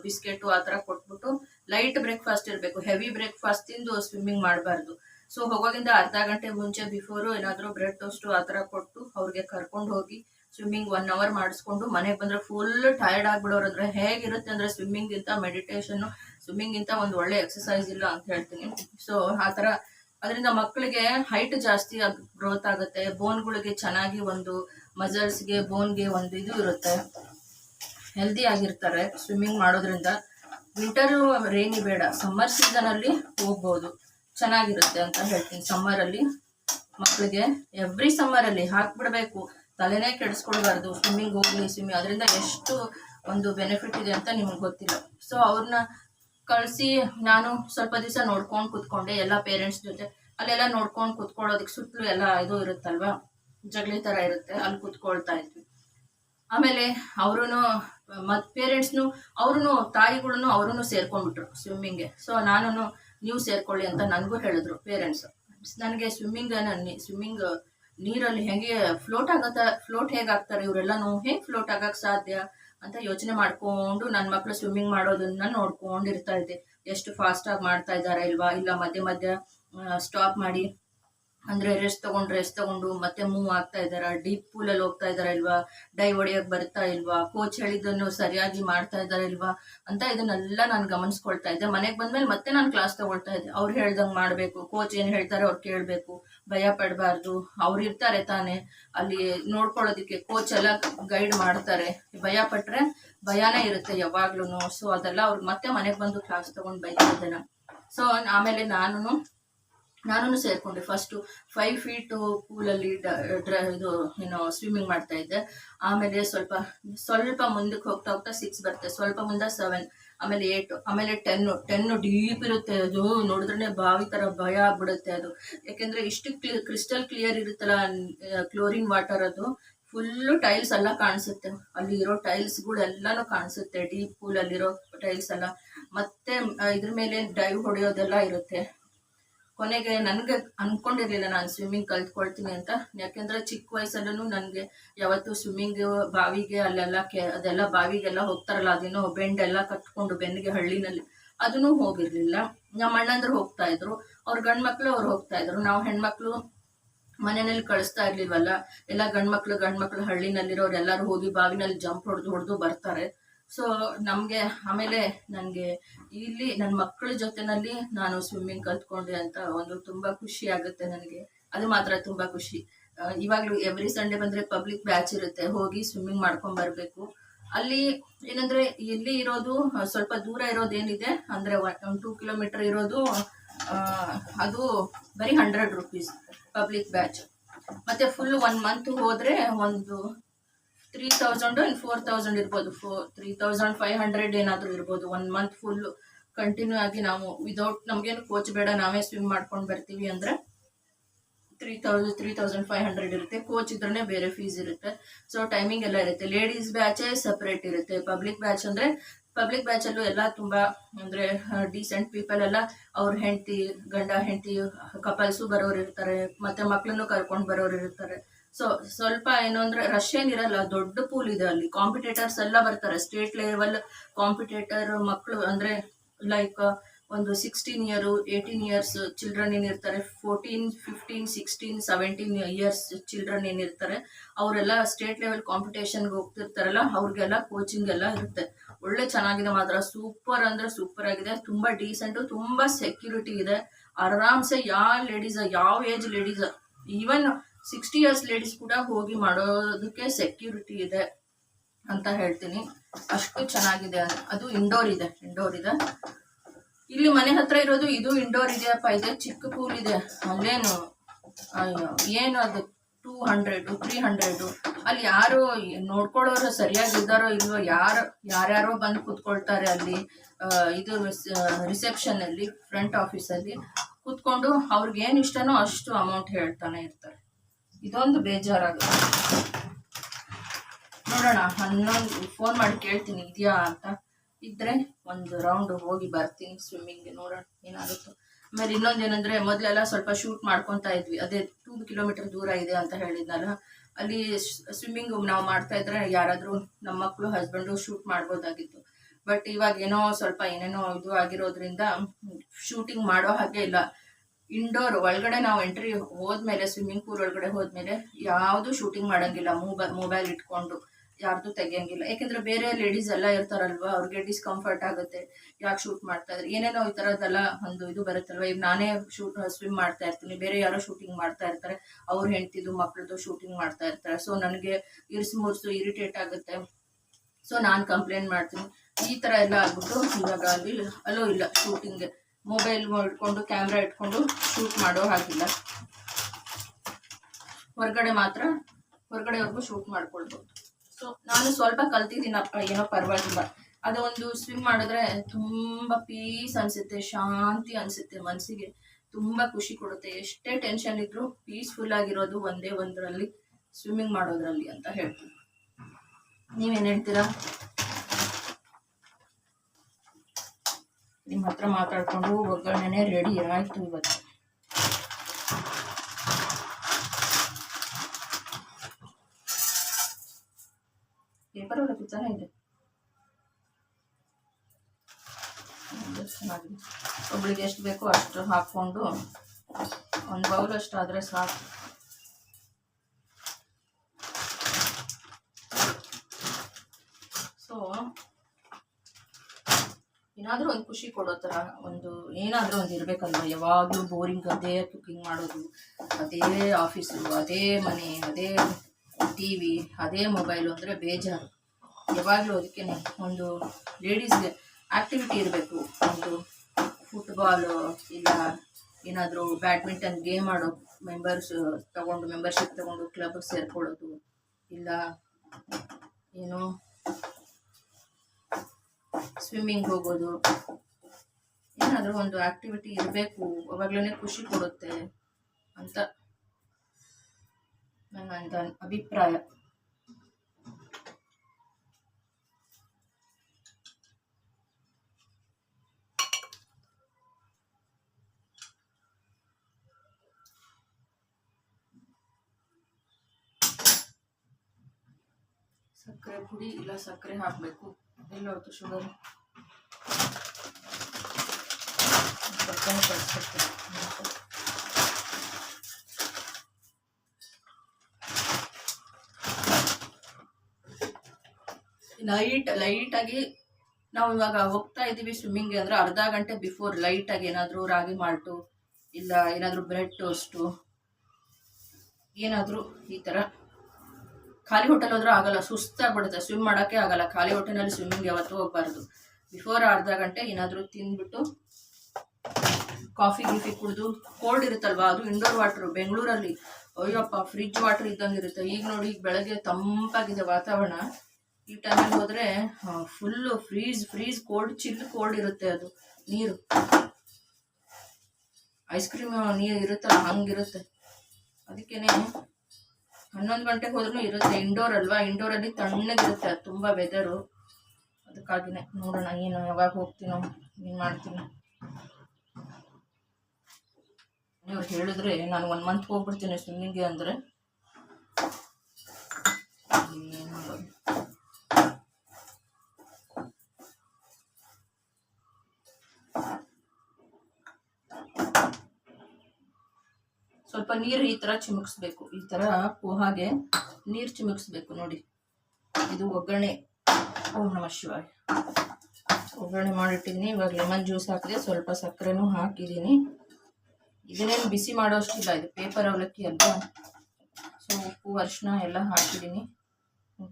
S1: ಬಿಸ್ಕೆಟು ಆ ಥರ ಕೊಟ್ಬಿಟ್ಟು ಲೈಟ್ ಬ್ರೇಕ್ಫಾಸ್ಟ್ ಇರಬೇಕು. ಹೆವಿ ಬ್ರೇಕ್ಫಾಸ್ಟ್ ತಿಂದು ಸ್ವಿಮ್ಮಿಂಗ್ ಮಾಡಬಾರ್ದು. ಸೊ ಹೋಗೋಗಿಂದ ಅರ್ಧ ಗಂಟೆ ಮುಂಚೆ ಬಿಫೋರು ಏನಾದರೂ ಬ್ರೆಡ್ ಟೋಸ್ಟು ಆ ಥರ ಕೊಟ್ಟು ಅವ್ರಿಗೆ ಕರ್ಕೊಂಡು ಹೋಗಿ ಸ್ವಿಮ್ಮಿಂಗ್ ಒನ್ ಅವರ್ ಮಾಡಿಸ್ಕೊಂಡು ಮನೆಗೆ ಬಂದರೆ ಫುಲ್ ಟಯರ್ಡ್ ಆಗ್ಬಿಡೋರು ಅಂದರೆ ಹೇಗಿರುತ್ತೆ ಅಂದರೆ ಸ್ವಿಮ್ಮಿಂಗಿಂತ ಮೆಡಿಟೇಷನ್ನು ಸ್ವಿಮ್ಮಿಂಗಿಂತ ಒಂದು ಒಳ್ಳೆ ಎಕ್ಸಸೈಸ್ ಇಲ್ಲ ಅಂತ ಹೇಳ್ತೀನಿ. ಸೊ ಆ ಥರ ಅದರಿಂದ ಮಕ್ಕಳಿಗೆ ಹೈಟ್ ಜಾಸ್ತಿ ಗ್ರೋತ್ ಆಗುತ್ತೆ. ಬೋನ್ಗಳಿಗೆ ಚೆನ್ನಾಗಿ ಒಂದು ಮಸಲ್ಸ್ಗೆ ಬೋನ್ಗೆ ಒಂದು ಇದು ಇರುತ್ತೆ. ಹೆಲ್ದಿ ಆಗಿರ್ತಾರೆ ಸ್ವಿಮ್ಮಿಂಗ್ ಮಾಡೋದ್ರಿಂದ. ವಿಂಟರ್ ರೇನಿ ಬೇಡ. ಸಮ್ಮರ್ ಸೀಸನಲ್ಲಿ ಹೋಗ್ಬೋದು. ಚೆನ್ನಾಗಿರುತ್ತೆ ಅಂತ ಹೇಳ್ತೀನಿ. ಸಮ್ಮರಲ್ಲಿ ಮಕ್ಕಳಿಗೆ ಎವ್ರಿ ಸಮ್ಮರಲ್ಲಿ ಹಾಕ್ಬಿಡ್ಬೇಕು. ತಲೆನೇ ಕೆಡಿಸ್ಕೊಳ್ಬಾರ್ದು. ಸ್ವಿಮ್ಮಿಂಗ್ ಹೋಗ್ಲಿ ಸ್ವಿಮ್ಮಿಂಗ್ ಅದರಿಂದ ಎಷ್ಟು ಒಂದು ಬೆನಿಫಿಟ್ ಇದೆ ಅಂತ ನಿಮ್ಗೆ ಗೊತ್ತಿಲ್ಲ. ಸೊ ಅವ್ರನ್ನ ಕಳಿಸಿ ನಾನು ಸ್ವಲ್ಪ ದಿವಸ ನೋಡ್ಕೊಂಡು ಕೂತ್ಕೊಂಡೆ ಎಲ್ಲ ಪೇರೆಂಟ್ಸ್ ಜೊತೆ. ಅಲ್ಲೆಲ್ಲ ನೋಡ್ಕೊಂಡು ಕೂತ್ಕೊಳ್ಳೋದಕ್ಕೆ ಸುತ್ತಲೂ ಎಲ್ಲ ಇದು ಇರುತ್ತಲ್ವಾ? ಜಗಳಿ ಥರ ಇರುತ್ತೆ. ಅಲ್ಲಿ ಕೂತ್ಕೊಳ್ತಾ ಇದ್ವಿ. ಆಮೇಲೆ ಅವರು ಮತ್ ಪೇರೆಂಟ್ಸ್ನು ಅವ್ರೂ ತಾಯಿಗಳೂ ಅವರೂ ಸೇರ್ಕೊಂಡ್ಬಿಟ್ರು ಸ್ವಿಮ್ಮಿಂಗ್ಗೆ ಸೊ ನಾನು ನೀವು ಸೇರ್ಕೊಳ್ಳಿ ಅಂತ ನನಗೂ ಹೇಳಿದ್ರು ಪೇರೆಂಟ್ಸ್ ನನಗೆ ಸ್ವಿಮ್ಮಿಂಗ್ ನನ್ನ ಸ್ವಿಮ್ಮಿಂಗ್ ನೀರಲ್ಲಿ ಹೆಂಗೆ ಫ್ಲೋಟ್ ಆಗತ್ತ ಫ್ಲೋಟ್ ಹೇಗಾಗ್ತಾರೆ? ಇವರೆಲ್ಲನೂ ಹೇಗೆ ಫ್ಲೋಟ್ ಆಗಕ್ಕೆ ಸಾಧ್ಯ? ಅಂತ ಯೋಚನೆ ಮಾಡ್ಕೊಂಡು ನನ್ನ ಮಕ್ಕಳು ಸ್ವಿಮ್ಮಿಂಗ್ ಮಾಡೋದನ್ನ ನೋಡ್ಕೊಂಡಿರ್ತಾ ಇದ್ದೆ. ಎಷ್ಟು ಫಾಸ್ಟಾಗಿ ಮಾಡ್ತಾ ಇದ್ದಾರಾ ಇಲ್ವಾ? ಇಲ್ಲ ಮಧ್ಯೆ ಮಧ್ಯೆ ಸ್ಟಾಪ್ ಮಾಡಿ. ಅಂದ್ರೆ ರೆಸ್ಟ್ ತಗೊಂಡು ರೆಸ್ಟ್ ತಗೊಂಡು ಮತ್ತೆ ಮೂವ್ ಆಗ್ತಾ ಇದಾರ? ಡೀಪ್ ಪೂಲಲ್ಲಿ ಹೋಗ್ತಾ ಇದಾರ ಇಲ್ವಾ? ಡೈ ಹೊಡಿಯಕ್ ಬರ್ತಾ ಇಲ್ವಾ? ಕೋಚ್ ಹೇಳಿದ್ದನ್ನು ಸರಿಯಾಗಿ ಮಾಡ್ತಾ ಇದಾರ ಇಲ್ವಾ? ಅಂತ ಇದನ್ನೆಲ್ಲ ನಾನು ಗಮನಿಸ್ಕೊಳ್ತಾ ಇದ್ದೆ. ಮನೆಗೆ ಬಂದ್ಮೇಲೆ ಮತ್ತೆ ನಾನು ಕ್ಲಾಸ್ ತಗೊಳ್ತಾ ಇದ್ದೆ. ಅವ್ರು ಹೇಳ್ದಂಗೆ ಮಾಡಬೇಕು. ಕೋಚ್ ಏನು ಹೇಳ್ತಾರೆ ಅವ್ರು ಕೇಳಬೇಕು. ಭಯ ಪಡಬಾರ್ದು. ಅವ್ರು ಇರ್ತಾರೆ ತಾನೇ. ಅಲ್ಲಿ ನೋಡ್ಕೊಳ್ಳೋದಕ್ಕೆ ಕೋಚ್ ಎಲ್ಲ ಗೈಡ್ ಮಾಡ್ತಾರೆ. ಭಯ ಪಟ್ರೆ ಭಯನೇ ಇರುತ್ತೆ ಯಾವಾಗ್ಲೂ ಸೊ ಅದೆಲ್ಲ ಅವ್ರು ಮತ್ತೆ ಮನೆಗೆ ಬಂದು ಕ್ಲಾಸ್ ತಗೊಂಡು ಬೈತಾ ಇದ್ದೆ ನಾನು ಸೊ ಆಮೇಲೆ ನಾನು ನಾನು ಸೇರ್ಕೊಂಡೆ. ಫಸ್ಟು ಫೈವ್ ಫೀಟು ಪೂಲಲ್ಲಿ ಡ್ರ ಇದು, ಏನು ಸ್ವಿಮ್ಮಿಂಗ್ ಮಾಡ್ತಾ ಇದ್ದೆ. ಆಮೇಲೆ ಸ್ವಲ್ಪ ಸ್ವಲ್ಪ ಮುಂದಕ್ಕೆ ಹೋಗ್ತಾ ಹೋಗ್ತಾ ಸಿಕ್ಸ್ ಬರುತ್ತೆ. ಸ್ವಲ್ಪ ಮುಂದೆ ಸೆವೆನ್ ಆಮೇಲೆ ಏಟ್ ಆಮೇಲೆ ಟೆನ್ನು ಟೆನ್ನು ಡೀಪ್ ಇರುತ್ತೆ ಅದು. ನೋಡಿದ್ರೆ ಬಾವಿ ತರ ಭಯ ಆಗ್ಬಿಡುತ್ತೆ ಅದು. ಯಾಕೆಂದ್ರೆ ಇಷ್ಟು ಕ್ರಿಸ್ಟಲ್ ಕ್ಲಿಯರ್ ಇರುತ್ತಲ್ಲ ಕ್ಲೋರಿನ್ ವಾಟರ್ ಅದು ಫುಲ್ಲು ಟೈಲ್ಸ್ ಎಲ್ಲ ಕಾಣಿಸುತ್ತೆ. ಅಲ್ಲಿ ಇರೋ ಟೈಲ್ಸ್ಗಳು ಎಲ್ಲಾನು ಕಾಣಿಸುತ್ತೆ. ಡೀಪ್ ಪೂಲಲ್ಲಿರೋ ಟೈಲ್ಸ್ ಎಲ್ಲ. ಮತ್ತೆ ಇದ್ರ ಮೇಲೆ ಡೈವ್ ಹೊಡೆಯೋದೆಲ್ಲ ಇರುತ್ತೆ. ಕೊನೆಗೆ ನನಗೆ ಅನ್ಕೊಂಡಿರ್ಲಿಲ್ಲ ನಾನು ಸ್ವಿಮ್ಮಿಂಗ್ ಕಲ್ತ್ಕೊಳ್ತೀನಿ ಅಂತ. ಯಾಕೆಂದ್ರೆ ಚಿಕ್ಕ ವಯಸ್ಸಲ್ಲೂ ನನಗೆ ಯಾವತ್ತು ಸ್ವಿಮ್ಮಿಂಗ್ ಬಾವಿಗೆ ಅಲ್ಲೆಲ್ಲ ಕೆ, ಅದೆಲ್ಲ ಬಾವಿಗೆಲ್ಲ ಹೋಗ್ತಾರಲ್ಲ, ಅದೇನೋ ಬೆಂಡೆಲ್ಲ ಕಟ್ಕೊಂಡು ಬೆನ್ನಿಗೆ ಹಳ್ಳಿನಲ್ಲಿ ಅದನ್ನು ಹೋಗಿರ್ಲಿಲ್ಲ. ನಮ್ಮ ಅಣ್ಣಂದ್ರು ಹೋಗ್ತಾ ಇದ್ರು, ಅವ್ರ ಗಂಡ್ ಮಕ್ಳು ಅವ್ರು ಹೋಗ್ತಾ ಇದ್ರು. ನಾವು ಹೆಣ್ಮಕ್ಳು ಮನೆಯಲ್ಲಿ ಕಳಿಸ್ತಾ ಇರ್ಲಿಲ್ವಲ್ಲ, ಎಲ್ಲ ಗಂಡ್ಮಕ್ಳು ಗಂಡ್ಮಕ್ಳು ಹಳ್ಳಿನಲ್ಲಿರೋರು ಎಲ್ಲರೂ ಹೋಗಿ ಬಾವಿನಲ್ಲಿ ಜಂಪ್ ಹೊಡೆದು ಹೊಡೆದು ಬರ್ತಾರೆ. ಸೊ ನಮಗೆ ಆಮೇಲೆ ನನಗೆ ಇಲ್ಲಿ ನನ್ನ ಮಕ್ಕಳ ಜೊತೆನಲ್ಲಿ ನಾನು ಸ್ವಿಮ್ಮಿಂಗ್ ಕಲ್ತ್ಕೊಂಡೆ ಅಂತ ಒಂದು ತುಂಬ ಖುಷಿ ಆಗುತ್ತೆ ನನಗೆ. ಅದು ಮಾತ್ರ ತುಂಬ ಖುಷಿ. ಇವಾಗಲೂ ಎವ್ರಿ ಸಂಡೇ ಬಂದರೆ ಪಬ್ಲಿಕ್ ಬ್ಯಾಚ್ ಇರುತ್ತೆ. ಹೋಗಿ ಸ್ವಿಮ್ಮಿಂಗ್ ಮಾಡ್ಕೊಂಡು ಬರಬೇಕು. ಅಲ್ಲಿ ಏನಂದ್ರೆ ಇಲ್ಲಿ ಇರೋದು ಸ್ವಲ್ಪ ದೂರ ಇರೋದೇನಿದೆ ಅಂದರೆ ಒಂದು ಟೂ ಕಿಲೋಮೀಟರ್ ಇರೋದು ಅದು ಬರೀ ಹಂಡ್ರೆಡ್ ರುಪೀಸ್ ಪಬ್ಲಿಕ್ ಬ್ಯಾಚ್ ಮತ್ತೆ ಫುಲ್ ಒನ್ ಮಂತ್ ಹೋದರೆ ಒಂದು ತ್ರೀ ತೌಸಂಡ್ ಇಲ್ಲಿ ಫೋರ್ ತೌಸಂಡ್ ಇರ್ಬೋದು. Four three thousand five hundred ಏನಾದರೂ ಇರ್ಬೋದು. ಒನ್ ಮಂತ್ ಫುಲ್ ಕಂಟಿನ್ಯೂ ಆಗಿ ನಾವು ವಿದೌಟ್ ನಮಗೇನು ಕೋಚ್ ಬೇಡ, ನಾವೇ ಸ್ವಿಮ್ ಮಾಡ್ಕೊಂಡು ಬರ್ತೀವಿ ಅಂದರೆ three thousand three thousand five hundred ಇರುತ್ತೆ. ಕೋಚ್ ಇದ್ರೇ ಬೇರೆ ಫೀಸ್ ಇರುತ್ತೆ. ಸೊ ಟೈಮಿಂಗ್ ಎಲ್ಲ ಇರುತ್ತೆ. ಲೇಡೀಸ್ ಬ್ಯಾಚೇ ಸಪ್ರೇಟ್ ಇರುತ್ತೆ. ಪಬ್ಲಿಕ್ ಬ್ಯಾಚ್ ಅಂದರೆ ಪಬ್ಲಿಕ್ ಬ್ಯಾಚಲ್ಲೂ ಎಲ್ಲ ತುಂಬ ಅಂದರೆ ಡೀಸೆಂಟ್ ಪೀಪಲ್ ಎಲ್ಲ ಅವ್ರ ಹೆಂಡತಿ, ಗಂಡ ಹೆಂಡತಿ ಕಪಲ್ಸು ಬರೋರು ಇರ್ತಾರೆ. ಮತ್ತು ಮಕ್ಕಳನ್ನು ಕರ್ಕೊಂಡು ಬರೋರು ಇರ್ತಾರೆ. ಸೊ, ಸ್ವಲ್ಪ ಏನು ಅಂದ್ರೆ ರಶ್ ಏನಿರಲ್ಲ ದೊಡ್ಡ ಪೂಲ್ ಇದೆ ಅಲ್ಲಿ. ಕಾಂಪಿಟೇಟರ್ಸ್ ಎಲ್ಲ ಬರ್ತಾರೆ. ಸ್ಟೇಟ್ ಲೆವೆಲ್ ಕಾಂಪಿಟೇಟರ್ ಮಕ್ಕಳು ಅಂದ್ರೆ ಲೈಕ್ ಒಂದು sixteen year eighteen years children ಏನಿರ್ತಾರೆ fourteen fifteen sixteen seventeen years children ಏನಿರ್ತಾರೆ, ಅವರೆಲ್ಲ ಸ್ಟೇಟ್ ಲೆವೆಲ್ ಕಾಂಪಿಟೇಷನ್ಗೆ ಹೋಗ್ತಿರ್ತಾರಲ್ಲ, ಅವ್ರಿಗೆಲ್ಲ ಕೋಚಿಂಗ್ ಎಲ್ಲ ಇರುತ್ತೆ. ಒಳ್ಳೆ ಚೆನ್ನಾಗಿದೆ ಮಾತ್ರ. ಸೂಪರ್ ಅಂದ್ರೆ ಸೂಪರ್ ಆಗಿದೆ. ತುಂಬಾ ಡೀಸೆಂಟು ತುಂಬಾ ಸೆಕ್ಯೂರಿಟಿ ಇದೆ. ಆರಾಮ್ಸೆ ಯಾವ ಲೇಡೀಸ್ ಯಾವ age ladies even sixty years ladies ಕೂಡ ಹೋಗಿ ಮಾಡೋದಕ್ಕೆ ಸೆಕ್ಯೂರಿಟಿ ಇದೆ ಅಂತ ಹೇಳ್ತೀನಿ. ಅಷ್ಟು ಚೆನ್ನಾಗಿದೆ ಅದು ಇಂಡೋರ್ ಇದೆ ಇಂಡೋರ್ ಇದೆ. ಇಲ್ಲಿ ಮನೆ ಹತ್ರ ಇರೋದು ಇದು ಇಂಡೋರ್ ಇದೆಯಪ್ಪ ಇದೆ, ಚಿಕ್ಕ ಪೂಲ್ ಇದೆ. ಅಲ್ಲೇನು ಏನು ಅದು? ಟೂ ಹಂಡ್ರೆಡು ತ್ರೀ ಹಂಡ್ರೆಡು ಅಲ್ಲಿ ಯಾರು ನೋಡ್ಕೊಳ್ಳೋರು ಸರಿಯಾಗಿದ್ದಾರೋ ಇಲ್ವೋ, ಯಾರು, ಯಾರ್ಯಾರೋ ಬಂದು ಕೂತ್ಕೊಳ್ತಾರೆ ಅಲ್ಲಿ ಇದು ರಿಸೆಪ್ಷನ್ ಅಲ್ಲಿ ಫ್ರಂಟ್ ಆಫೀಸಲ್ಲಿ ಕೂತ್ಕೊಂಡು ಅವ್ರಿಗೆ ಏನು ಇಷ್ಟನೋ ಅಷ್ಟು ಅಮೌಂಟ್ ಹೇಳ್ತಾನೆ ಇರ್ತಾರೆ. ಇದೊಂದು ಬೇಜಾರಾಗುತ್ತೆ. ನೋಡೋಣ, ಹನ್ನೊಂದು ಫೋನ್ ಮಾಡಿ ಕೇಳ್ತೀನಿ, ಇದೆಯಾ ಅಂತ. ಇದ್ರೆ ಒಂದು ರೌಂಡ್ ಹೋಗಿ ಬರ್ತೀನಿ ಸ್ವಿಮ್ಮಿಂಗ್ ನೋಡೋಣ ಏನಾಗುತ್ತೋ. ಆಮೇಲೆ ಇನ್ನೊಂದು ಏನಂದ್ರೆ, ಮೊದಲೆಲ್ಲ ಸ್ವಲ್ಪ ಶೂಟ್ ಮಾಡ್ಕೊತಾ ಇದ್ವಿ. ಅದೇ ಟೂ ಕಿಲೋಮೀಟರ್ ದೂರ ಇದೆ ಅಂತ ಹೇಳಿದ್ನಲ್ಲ. ಅಲ್ಲಿ ಸ್ವಿಮ್ಮಿಂಗ್ ನಾವು ಮಾಡ್ತಾ ಇದ್ರೆ ಯಾರಾದರೂ ನಮ್ಮ ಮಕ್ಕಳು ಹಸ್ಬೆಂಡು ಶೂಟ್ ಮಾಡ್ಬೋದಾಗಿತ್ತು. ಬಟ್ ಇವಾಗ ಏನೋ ಸ್ವಲ್ಪ ಏನೇನೋ ಇದು ಆಗಿರೋದ್ರಿಂದ ಶೂಟಿಂಗ್ ಮಾಡೋ ಹಾಗೆ ಇಲ್ಲ. ಇಂಡೋರ್ ಒಳಗಡೆ ನಾವು ಎಂಟ್ರಿ ಹೋದ್ಮೇಲೆ ಸ್ವಿಮ್ಮಿಂಗ್ ಪೂಲ್ ಒಳಗಡೆ ಹೋದ್ಮೇಲೆ ಯಾವುದು ಶೂಟಿಂಗ್ ಮಾಡಂಗಿಲ್ಲ. ಮೊಬೈಲ್ ಮೊಬೈಲ್ ಇಟ್ಕೊಂಡು ಯಾರ್ದು ತೆಗಿಯಂಗಿಲ್ಲ. ಯಾಕೆಂದ್ರೆ ಬೇರೆ ಲೇಡೀಸ್ ಎಲ್ಲ ಇರ್ತಾರಲ್ವಾ, ಅವ್ರಿಗೆ ಡಿಸ್ಕಂಫರ್ಟ್ ಆಗುತ್ತೆ. ಯಾಕೆ ಶೂಟ್ ಮಾಡ್ತಾ ಇದ್ರೆ? ಏನೇನೋ ಈ ಥರದ್ದೆಲ್ಲ ಒಂದು ಇದು ಬರುತ್ತಲ್ವಾ? ಈಗ ನಾನೇ ಶೂಟ್ ಸ್ವಿಮ್ ಮಾಡ್ತಾ ಇರ್ತೀನಿ. ಬೇರೆ ಯಾರೋ ಶೂಟಿಂಗ್ ಮಾಡ್ತಾ ಇರ್ತಾರೆ. ಅವ್ರು ಹೆಂಡ್ತಿದ್ದು ಮಕ್ಳದ್ದು ಶೂಟಿಂಗ್ ಮಾಡ್ತಾ ಇರ್ತಾರೆ. ಸೊ ನನಗೆ ಇರ್ಸು ಮುರ್ಸು ಇರಿಟೇಟ್ ಆಗುತ್ತೆ. ಸೊ ನಾನು ಕಂಪ್ಲೇಂಟ್ ಮಾಡ್ತೀನಿ. ಈ ಥರ ಎಲ್ಲ ಆಗ್ಬಿಟ್ಟು ಇವಾಗ ಅಲ್ಲಿ ಅಲ್ಲೋ ಇಲ್ಲ ಶೂಟಿಂಗ್ಗೆ ಮೊಬೈಲ್ ಇಟ್ಕೊಂಡು ಕ್ಯಾಮ್ರಾ ಇಟ್ಕೊಂಡು ಶೂಟ್ ಮಾಡೋ ಹಾಗಿಲ್ಲ. ಹೊರಗಡೆ ಮಾತ್ರ, ಹೊರಗಡೆವರೆಗೂ ಶೂಟ್ ಮಾಡ್ಕೊಳ್ಬೋದು. ಸೊ ನಾನು ಸ್ವಲ್ಪ ಕಲ್ತಿದ್ದೀನಪ್ಪ ಏನೋ ಪರವಾಗಿಲ್ಲ. ಅದು ಒಂದು ಸ್ವಿಮ್ ಮಾಡಿದ್ರೆ ತುಂಬ ಪೀಸ್ ಅನಿಸುತ್ತೆ, ಶಾಂತಿ ಅನಿಸುತ್ತೆ ಮನಸ್ಸಿಗೆ ತುಂಬ ಖುಷಿ ಕೊಡುತ್ತೆ. ಎಷ್ಟೇ ಟೆನ್ಷನ್ ಇದ್ರೂ ಪೀಸ್ಫುಲ್ ಆಗಿರೋದು ಒಂದೇ ಒಂದರಲ್ಲಿ ಸ್ವಿಮ್ಮಿಂಗ್ ಮಾಡೋದ್ರಲ್ಲಿ ಅಂತ ಹೇಳ್ತೀನಿ. ನೀವೇನು ಹೇಳ್ತೀರಾ? ನಿಮ್ಮ ಹತ್ರ ಮಾತಾಡ್ಕೊಂಡು ಒಗ್ಗರಣೆನೇ ರೆಡಿ ಆಯಿತು ಇವತ್ತು. ಪೇಪರ್ ಒಳಗೆ ಚೆನ್ನಾಗಿದೆ ಚೆನ್ನಾಗಿದೆ ಒಬ್ಳಿಗೆ ಎಷ್ಟು ಬೇಕೋ ಅಷ್ಟು ಹಾಕ್ಕೊಂಡು ಒಂದು ಬೌಲ್ ಅಷ್ಟು ಆದರೆ ಸಾಕು. ಸೊ ಏನಾದರೂ ಒಂದು ಖುಷಿ ಕೊಡೋ ಥರ ಒಂದು, ಏನಾದರೂ ಒಂದು ಇರಬೇಕಲ್ವ? ಯಾವಾಗಲೂ ಬೋರಿಂಗ್ ಅದೇ ಕುಕ್ಕಿಂಗ್ ಮಾಡೋದು, ಅದೇ ಆಫೀಸು, ಅದೇ ಮನೆ, ಅದೇ ಟಿ ವಿ ಅದೇ ಮೊಬೈಲು ಅಂದರೆ ಬೇಜಾರು. ಯಾವಾಗಲೂ ಅದಕ್ಕೆ ಒಂದು ಲೇಡೀಸ್ಗೆ ಆ್ಯಕ್ಟಿವಿಟಿ ಇರಬೇಕು. ಒಂದು ಫುಟ್ಬಾಲು ಇಲ್ಲ ಏನಾದರೂ ಬ್ಯಾಡ್ಮಿಂಟನ್ ಗೇಮ್ ಆಡೋ ಮೆಂಬರ್ಸ್, ತಗೊಂಡು ಮೆಂಬರ್ಶಿಪ್ ತಗೊಂಡು ಕ್ಲಬ್ಗೆ ಸೇರ್ಕೊಳ್ಳೋದು, ಇಲ್ಲ ಏನು ಸ್ವಿಮ್ಮಿಂಗ್ ಹೋಗೋದು. ಏನಾದರೂ ಒಂದು ಆಕ್ಟಿವಿಟಿ ಇರಬೇಕು. ಅವಾಗ್ಲೇನೆ ಖುಷಿ ಕೊಡುತ್ತೆ ಅಂತ ನನ್ನ ಅಭಿಪ್ರಾಯ. ಸಕ್ಕರೆ ಪುಡಿ ಇಲ್ಲ ಸಕ್ಕರೆ ಹಾಕಬೇಕು. ಎಲ್ಲ ಹೊತ್ತು ಶುಗರ್ ಲೈಟ್ ಲೈಟಾಗಿ ನಾವು ಇವಾಗ ಹೋಗ್ತಾ ಇದ್ದೀವಿ ಸ್ವಿಮ್ಮಿಂಗ್ಗೆ ಅಂದರೆ ಅರ್ಧ ಗಂಟೆ ಬಿಫೋರ್ ಲೈಟಾಗಿ ಏನಾದರೂ ರಾಗಿ ಮಾಲ್ಟು ಇಲ್ಲ ಏನಾದರೂ ಬ್ರೆಡ್ ಟೋಸ್ಟು ಏನಾದರೂ ಈ ಥರ ಖಾಲಿ ಹೋಟೆಲ್ ಹೋದ್ರೆ ಆಗಲ್ಲ, ಸುಸ್ತಾಗ್ಬಿಡುತ್ತೆ. ಸ್ವಿಮ್ ಮಾಡೋಕ್ಕೆ ಆಗಲ್ಲ. ಖಾಲಿ ಹೋಟೆಲಲ್ಲಿ ಸ್ವಿಮ್ಮಿಂಗ್ ಯಾವತ್ತೂ ಹೋಗ್ಬಾರ್ದು. ಬಿಫೋರ್ ಅರ್ಧ ಗಂಟೆ ಏನಾದರೂ ತಿಂದ್ಬಿಟ್ಟು ಕಾಫಿ ಗೀಫಿ ಕುಡಿದು ಕೋಲ್ಡ್ ಇರುತ್ತಲ್ವಾ? ಅದು ಇಂಡೋರ್ ವಾಟ್ರು ಬೆಂಗಳೂರಲ್ಲಿ. ಅಯ್ಯಪ್ಪ ಫ್ರಿಜ್ ವಾಟ್ರ್ ಇದ್ದಂಗೆ ಇರುತ್ತೆ. ಈಗ ನೋಡಿ, ಈಗ ಬೆಳಗ್ಗೆ ತಂಪಾಗಿದೆ ವಾತಾವರಣ. ಈ ಟೈಮಲ್ಲಿ ಹೋದರೆ full freeze freeze cold chill cold ಇರುತ್ತೆ ಅದು. ನೀರು. ಐಸ್ ಕ್ರೀಮ್ ನೀರು ಇರುತ್ತಲ್ಲ, ಹಂಗಿರುತ್ತೆ. ಅದಕ್ಕೇನೆ ಹನ್ನೊಂದು ಗಂಟೆಗೆ ಹೋದ್ರೂ ಇರುತ್ತೆ. ಇಂಡೋರ್ ಅಲ್ವಾ? ಇಂಡೋರಲ್ಲಿ ತಣ್ಣಗಿರುತ್ತೆ ತುಂಬಾ ತುಂಬ ವೆದರು ಅದಕ್ಕಾಗಿನೇ ನೋಡೋಣ ಏನು, ಯಾವಾಗ ಹೋಗ್ತೀನೋ, ಏನು ಮಾಡ್ತೀನಿ. ನೀವು ಹೇಳಿದ್ರೆ ನಾನು ಒನ್ ಮಂತ್ ಹೋಗ್ಬಿಡ್ತೀನಿ ಸ್ವಿಮ್ಮಿಂಗ್ಗೆ ಅಂದರೆ ಏನು ಮಾಡೋದು ಸ್ವಲ್ಪ ನೀರು ಈ ಥರ ಚಿಮುಕ್ಸ್ಬೇಕು, ಈ ಥರ ಪೋಹಾಗೆ ನೀರು ಚಿಮುಕ್ಸ್ಬೇಕು ನೋಡಿ. ಇದು ಒಗ್ಗರಣೆ. ಓಂ ನಮ ಶಿವಾಯ. ಒಗ್ಗರಣೆ ಮಾಡಿಟ್ಟಿದ್ದೀನಿ. ಇವಾಗ ಲೆಮನ್ ಜ್ಯೂಸ್ ಹಾಕಿದೆ. ಸ್ವಲ್ಪ ಸಕ್ಕರೆನೂ ಹಾಕಿದ್ದೀನಿ. ಇದನ್ನೇನು ಬಿಸಿ ಮಾಡೋಷ್ಟಿಲ್ಲ. ಇದು ಪೇಪರ್ ಅವಲಕ್ಕಿ ಅಲ್ವಾ? ಸೊ, ಉಪ್ಪು ಅರಿಶಿನ ಎಲ್ಲ ಹಾಕಿದ್ದೀನಿ.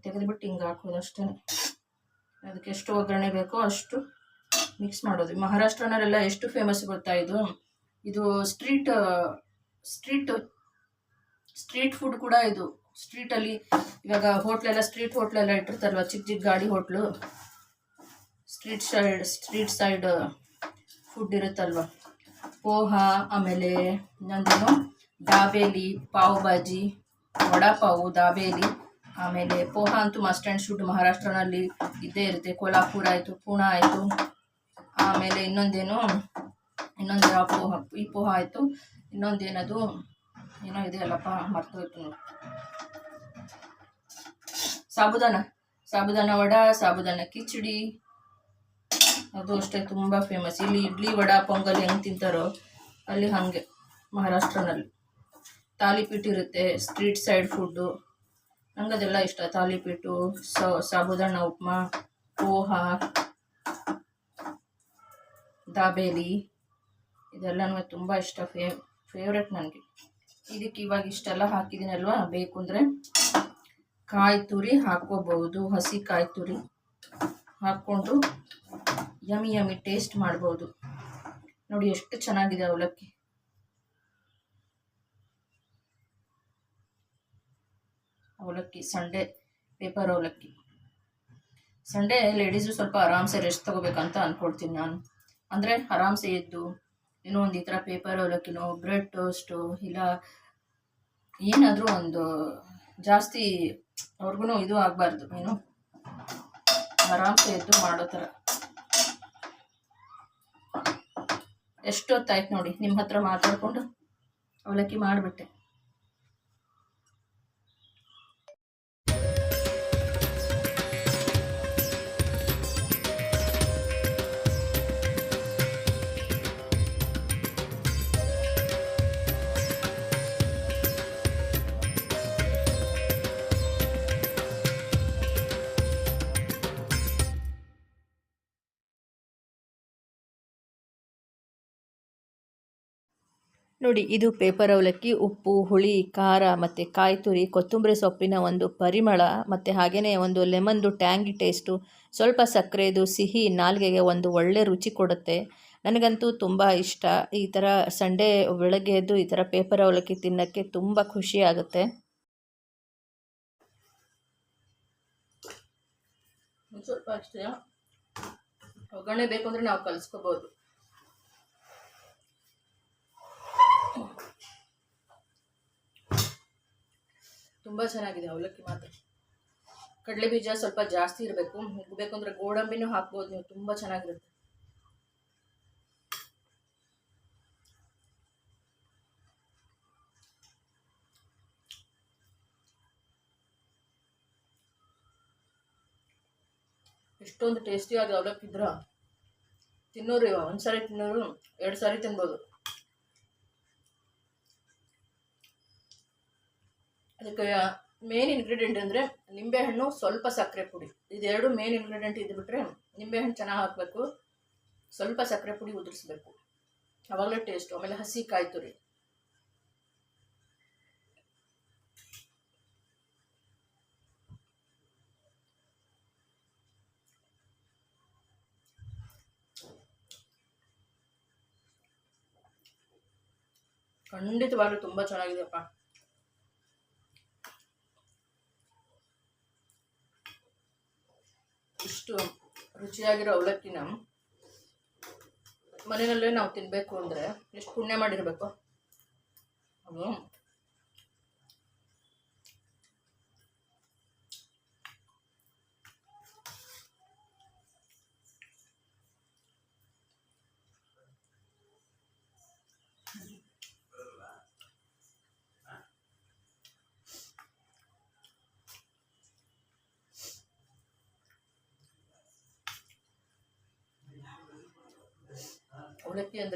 S1: ತೆಗೆದುಬಿಟ್ಟು ಹಿಂಗೆ ಹಾಕೋದು ಅಷ್ಟೇ ಅದಕ್ಕೆ ಎಷ್ಟು ಒಗ್ಗರಣೆ ಬೇಕೋ ಅಷ್ಟು ಮಿಕ್ಸ್ ಮಾಡೋದು. ಮಹಾರಾಷ್ಟ್ರನಲ್ಲೆಲ್ಲ ಎಷ್ಟು ಫೇಮಸ್ ಗೊತ್ತಾ ಇದು? ಇದು ಸ್ಟ್ರೀಟ್ ಸ್ಟ್ರೀಟ್ ಸ್ಟ್ರೀಟ್ ಫುಡ್ ಕೂಡ ಇದು. ಸ್ಟ್ರೀಟಲ್ಲಿ ಇವಾಗ ಹೋಟ್ಲೆಲ್ಲ ಸ್ಟ್ರೀಟ್ ಹೋಟ್ಲೆಲ್ಲ ಇಟ್ಟಿರ್ತಾರಲ್ವ ಚಿಕ್ಕ ಚಿಕ್ಕ ಗಾಡಿ hotel street side street side food ಇರುತ್ತಲ್ವ. ಪೋಹ, ಆಮೇಲೆ ಇನ್ನೊಂದೇನು? ದಾಬೇಲಿ ಪಾವ್ ಭಾಜಿ ವಡಾಪಾವು, ದಾಬೇಲಿ, ಆಮೇಲೆ ಪೋಹ ಅಂತೂ ಮಸ್ಟ್ ಆ್ಯಂಡ್ ಶುಡ್ ಮಹಾರಾಷ್ಟ್ರನಲ್ಲಿ ಇದ್ದೇ ಇರುತ್ತೆ. ಕೋಲ್ಹಾಪುರ ಆಯಿತು, ಪೂಣಾ ಆಯಿತು. ಆಮೇಲೆ ಇನ್ನೊಂದೇನು? ಇನ್ನೊಂದು ಪೋಹ, ಈ ಪೋಹ ಆಯಿತು. ಇನ್ನೊಂದೇನದು? ಏನೋ ಇದೆ ಅಲ್ಲಪ್ಪ ಮರ್ತೋಯ್ತು ನೋಡಿ. ಸಾಬುದಾನ ಸಾಬುದಾನ ವಡ, ಸಾಬುದಾನ ಕಿಚಡಿ. ಅದು ಅಷ್ಟೇ, ತುಂಬ ಫೇಮಸ್ ಇಲ್ಲಿ ಇಡ್ಲಿ ವಡ, ಪೊಂಗಲ್ ಹೆಂಗೆ ತಿಂತಾರೋ ಅಲ್ಲಿ ಹಾಗೆ, ಮಹಾರಾಷ್ಟ್ರನಲ್ಲಿ. ತಾಲಿಪೀಠ ಇರುತ್ತೆ ಸ್ಟ್ರೀಟ್ ಸೈಡ್ ಫುಡ್ಡು ನಂಗೆ ಅದೆಲ್ಲ ಇಷ್ಟ ತಾಲಿಪೀಠು ಸಾಬುದಾನ ಉಪ್ಮಾ, ಪೋಹ, ದಾಬೇಲಿ. ಇದೆಲ್ಲನೂ ತುಂಬ ಇಷ್ಟ, ಫೇ ಫೇವ್ರೆಟ್ ನನಗೆ. ಇದಕ್ಕೆ ಇವಾಗ ಇಷ್ಟೆಲ್ಲ ಹಾಕಿದ್ದೀನಲ್ವಾ? ಬೇಕು ಅಂದರೆ ಕಾಯಿ ತುರಿ ಹಾಕ್ಕೋಬಹುದು ಹಸಿ ಕಾಯಿ ತುರಿ ಹಾಕ್ಕೊಂಡು ಯಮಿ ಯಮಿ ಟೇಸ್ಟ್ ಮಾಡ್ಬೋದು. ನೋಡಿ ಎಷ್ಟು ಚೆನ್ನಾಗಿದೆ ಅವಲಕ್ಕಿ. ಅವಲಕ್ಕಿ, ಸಂಡೆ ಪೇಪರ್ ಅವಲಕ್ಕಿ. ಸಂಡೇ ಲೇಡೀಸು ಸ್ವಲ್ಪ ಆರಾಮ್ಸೆ ರೆಸ್ಟ್ ತಗೋಬೇಕಂತ ಅಂದ್ಕೊಳ್ತೀನಿ ನಾನು. ಅಂದರೆ ಆರಾಮ್ಸೆ ಎದ್ದು ಏನೋ ಒಂದು ಈ ಥರ ಪೇಪರ್ ಅವಲಕ್ಕಿನೋ ಬ್ರೆಡ್ ಟೋಸ್ಟು ಇಲ್ಲ ಏನಾದರೂ ಒಂದು ಜಾಸ್ತಿ ಅವ್ರಿಗೂ ಇದು ಆಗಬಾರ್ದು, ಏನು? ಆರಾಮ್ಸೆ ಎದ್ದು ಮಾಡೋ ಥರ ಎಷ್ಟೊತ್ತಾಯ್ತು ನೋಡಿ ನಿಮ್ಮ ಹತ್ರ ಮಾತಾಡಿಕೊಂಡು ಅವಲಕ್ಕಿ ಮಾಡಿಬಿಟ್ಟೆ.
S2: ನೋಡಿ, ಇದು ಪೇಪರ್ ಅವಲಕ್ಕಿ, ಉಪ್ಪು, ಹುಳಿ, ಖಾರ ಮತ್ತು ಕಾಯಿ ತುರಿ, ಕೊತ್ತಂಬರಿ ಸೊಪ್ಪಿನ ಒಂದು ಪರಿಮಳ ಮತ್ತು ಹಾಗೆಯೇ ಒಂದು ಲೆಮನ್ದು ಟ್ಯಾಂಗಿ ಟೇಸ್ಟು, ಸ್ವಲ್ಪ ಸಕ್ಕರೆದು ಸಿಹಿ ನಾಲ್ಗೆಗೆ ಒಂದು ಒಳ್ಳೆ ರುಚಿ ಕೊಡುತ್ತೆ. ನನಗಂತೂ ತುಂಬ ಇಷ್ಟ. ಈ ಥರ ಸಂಡೇ ಬೆಳಗ್ಗೆ ಎದ್ದು ಈ ಥರ ಪೇಪರ್ ಅವಲಕ್ಕಿ ತಿನ್ನೋಕ್ಕೆ ತುಂಬ ಖುಷಿ ಆಗುತ್ತೆ
S1: ಸ್ವಲ್ಪ ಅಷ್ಟೇ. ಒಗ್ಗರಣೆ ಬೇಕು ಅಂದರೆ ನಾವು ಕಲಿಸ್ಕೋಬೋದು. ತುಂಬ ಚೆನ್ನಾಗಿದೆ ಅವಲಕ್ಕಿ ಮಾತ್ರ. ಕಡಲೆ ಬೀಜ ಸ್ವಲ್ಪ ಜಾಸ್ತಿ ಇರಬೇಕು. ಹುಗ್ಬೇಕು ಅಂದರೆ ಗೋಡಂಬಿನೂ ಹಾಕ್ಬೋದು, ನೀವು ತುಂಬ ಚೆನ್ನಾಗಿರುತ್ತೆ. ಎಷ್ಟೊಂದು ಟೇಸ್ಟಿಯಾಗಿ ಅವಲಕ್ಕಿ ಇದ್ರ. ತಿನ್ನೋರು ಒಂದ್ಸಾರಿ ತಿನ್ನೋರು ಎರಡು ಸಾರಿ ತಿನ್ಬೋದು. ಅದಕ್ಕೆ ಮೇನ್ ಇಂಗ್ರೀಡಿಯೆಂಟ್ ಅಂದರೆ ನಿಂಬೆಹಣ್ಣು, ಸ್ವಲ್ಪ ಸಕ್ಕರೆ ಪುಡಿ. ಇದೆರಡು ಮೇನ್ ಇಂಗ್ರೀಡಿಯೆಂಟ್ ಇದ್ಬಿಟ್ರೆ ನಿಂಬೆಹಣ್ಣು ಚೆನ್ನಾಗಿ ಹಾಕಬೇಕು. ಸ್ವಲ್ಪ ಸಕ್ಕರೆ ಪುಡಿ ಉದುರಿಸ್ಬೇಕು. ಅವಾಗಲೇ ಟೇಸ್ಟ್ ಆಮೇಲೆ ಹಸಿ ಕಾಯಿ ತುರಿ. ಖಂಡಿತವಾಗ್ಲೂ ತುಂಬ ಚೆನ್ನಾಗಿದೆಯಪ್ಪ. ಇಷ್ಟು ರುಚಿಯಾಗಿರೋ ಅವಲಕ್ಕಿನ ಮನೆಯಲ್ಲೇ ನಾವು ತಿನ್ನಬೇಕು ಅಂದರೆ ಎಷ್ಟು ಪುಣ್ಯ ಮಾಡಿರಬೇಕು. ಅದು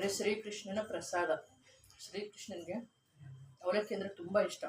S1: ಶ್ರೀಕೃಷ್ಣನ ಪ್ರಸಾದ. ಶ್ರೀಕೃಷ್ಣನಿಗೆ ಅವಲಕ್ಕಿ ಅಂದರೆ ತುಂಬ ಇಷ್ಟ.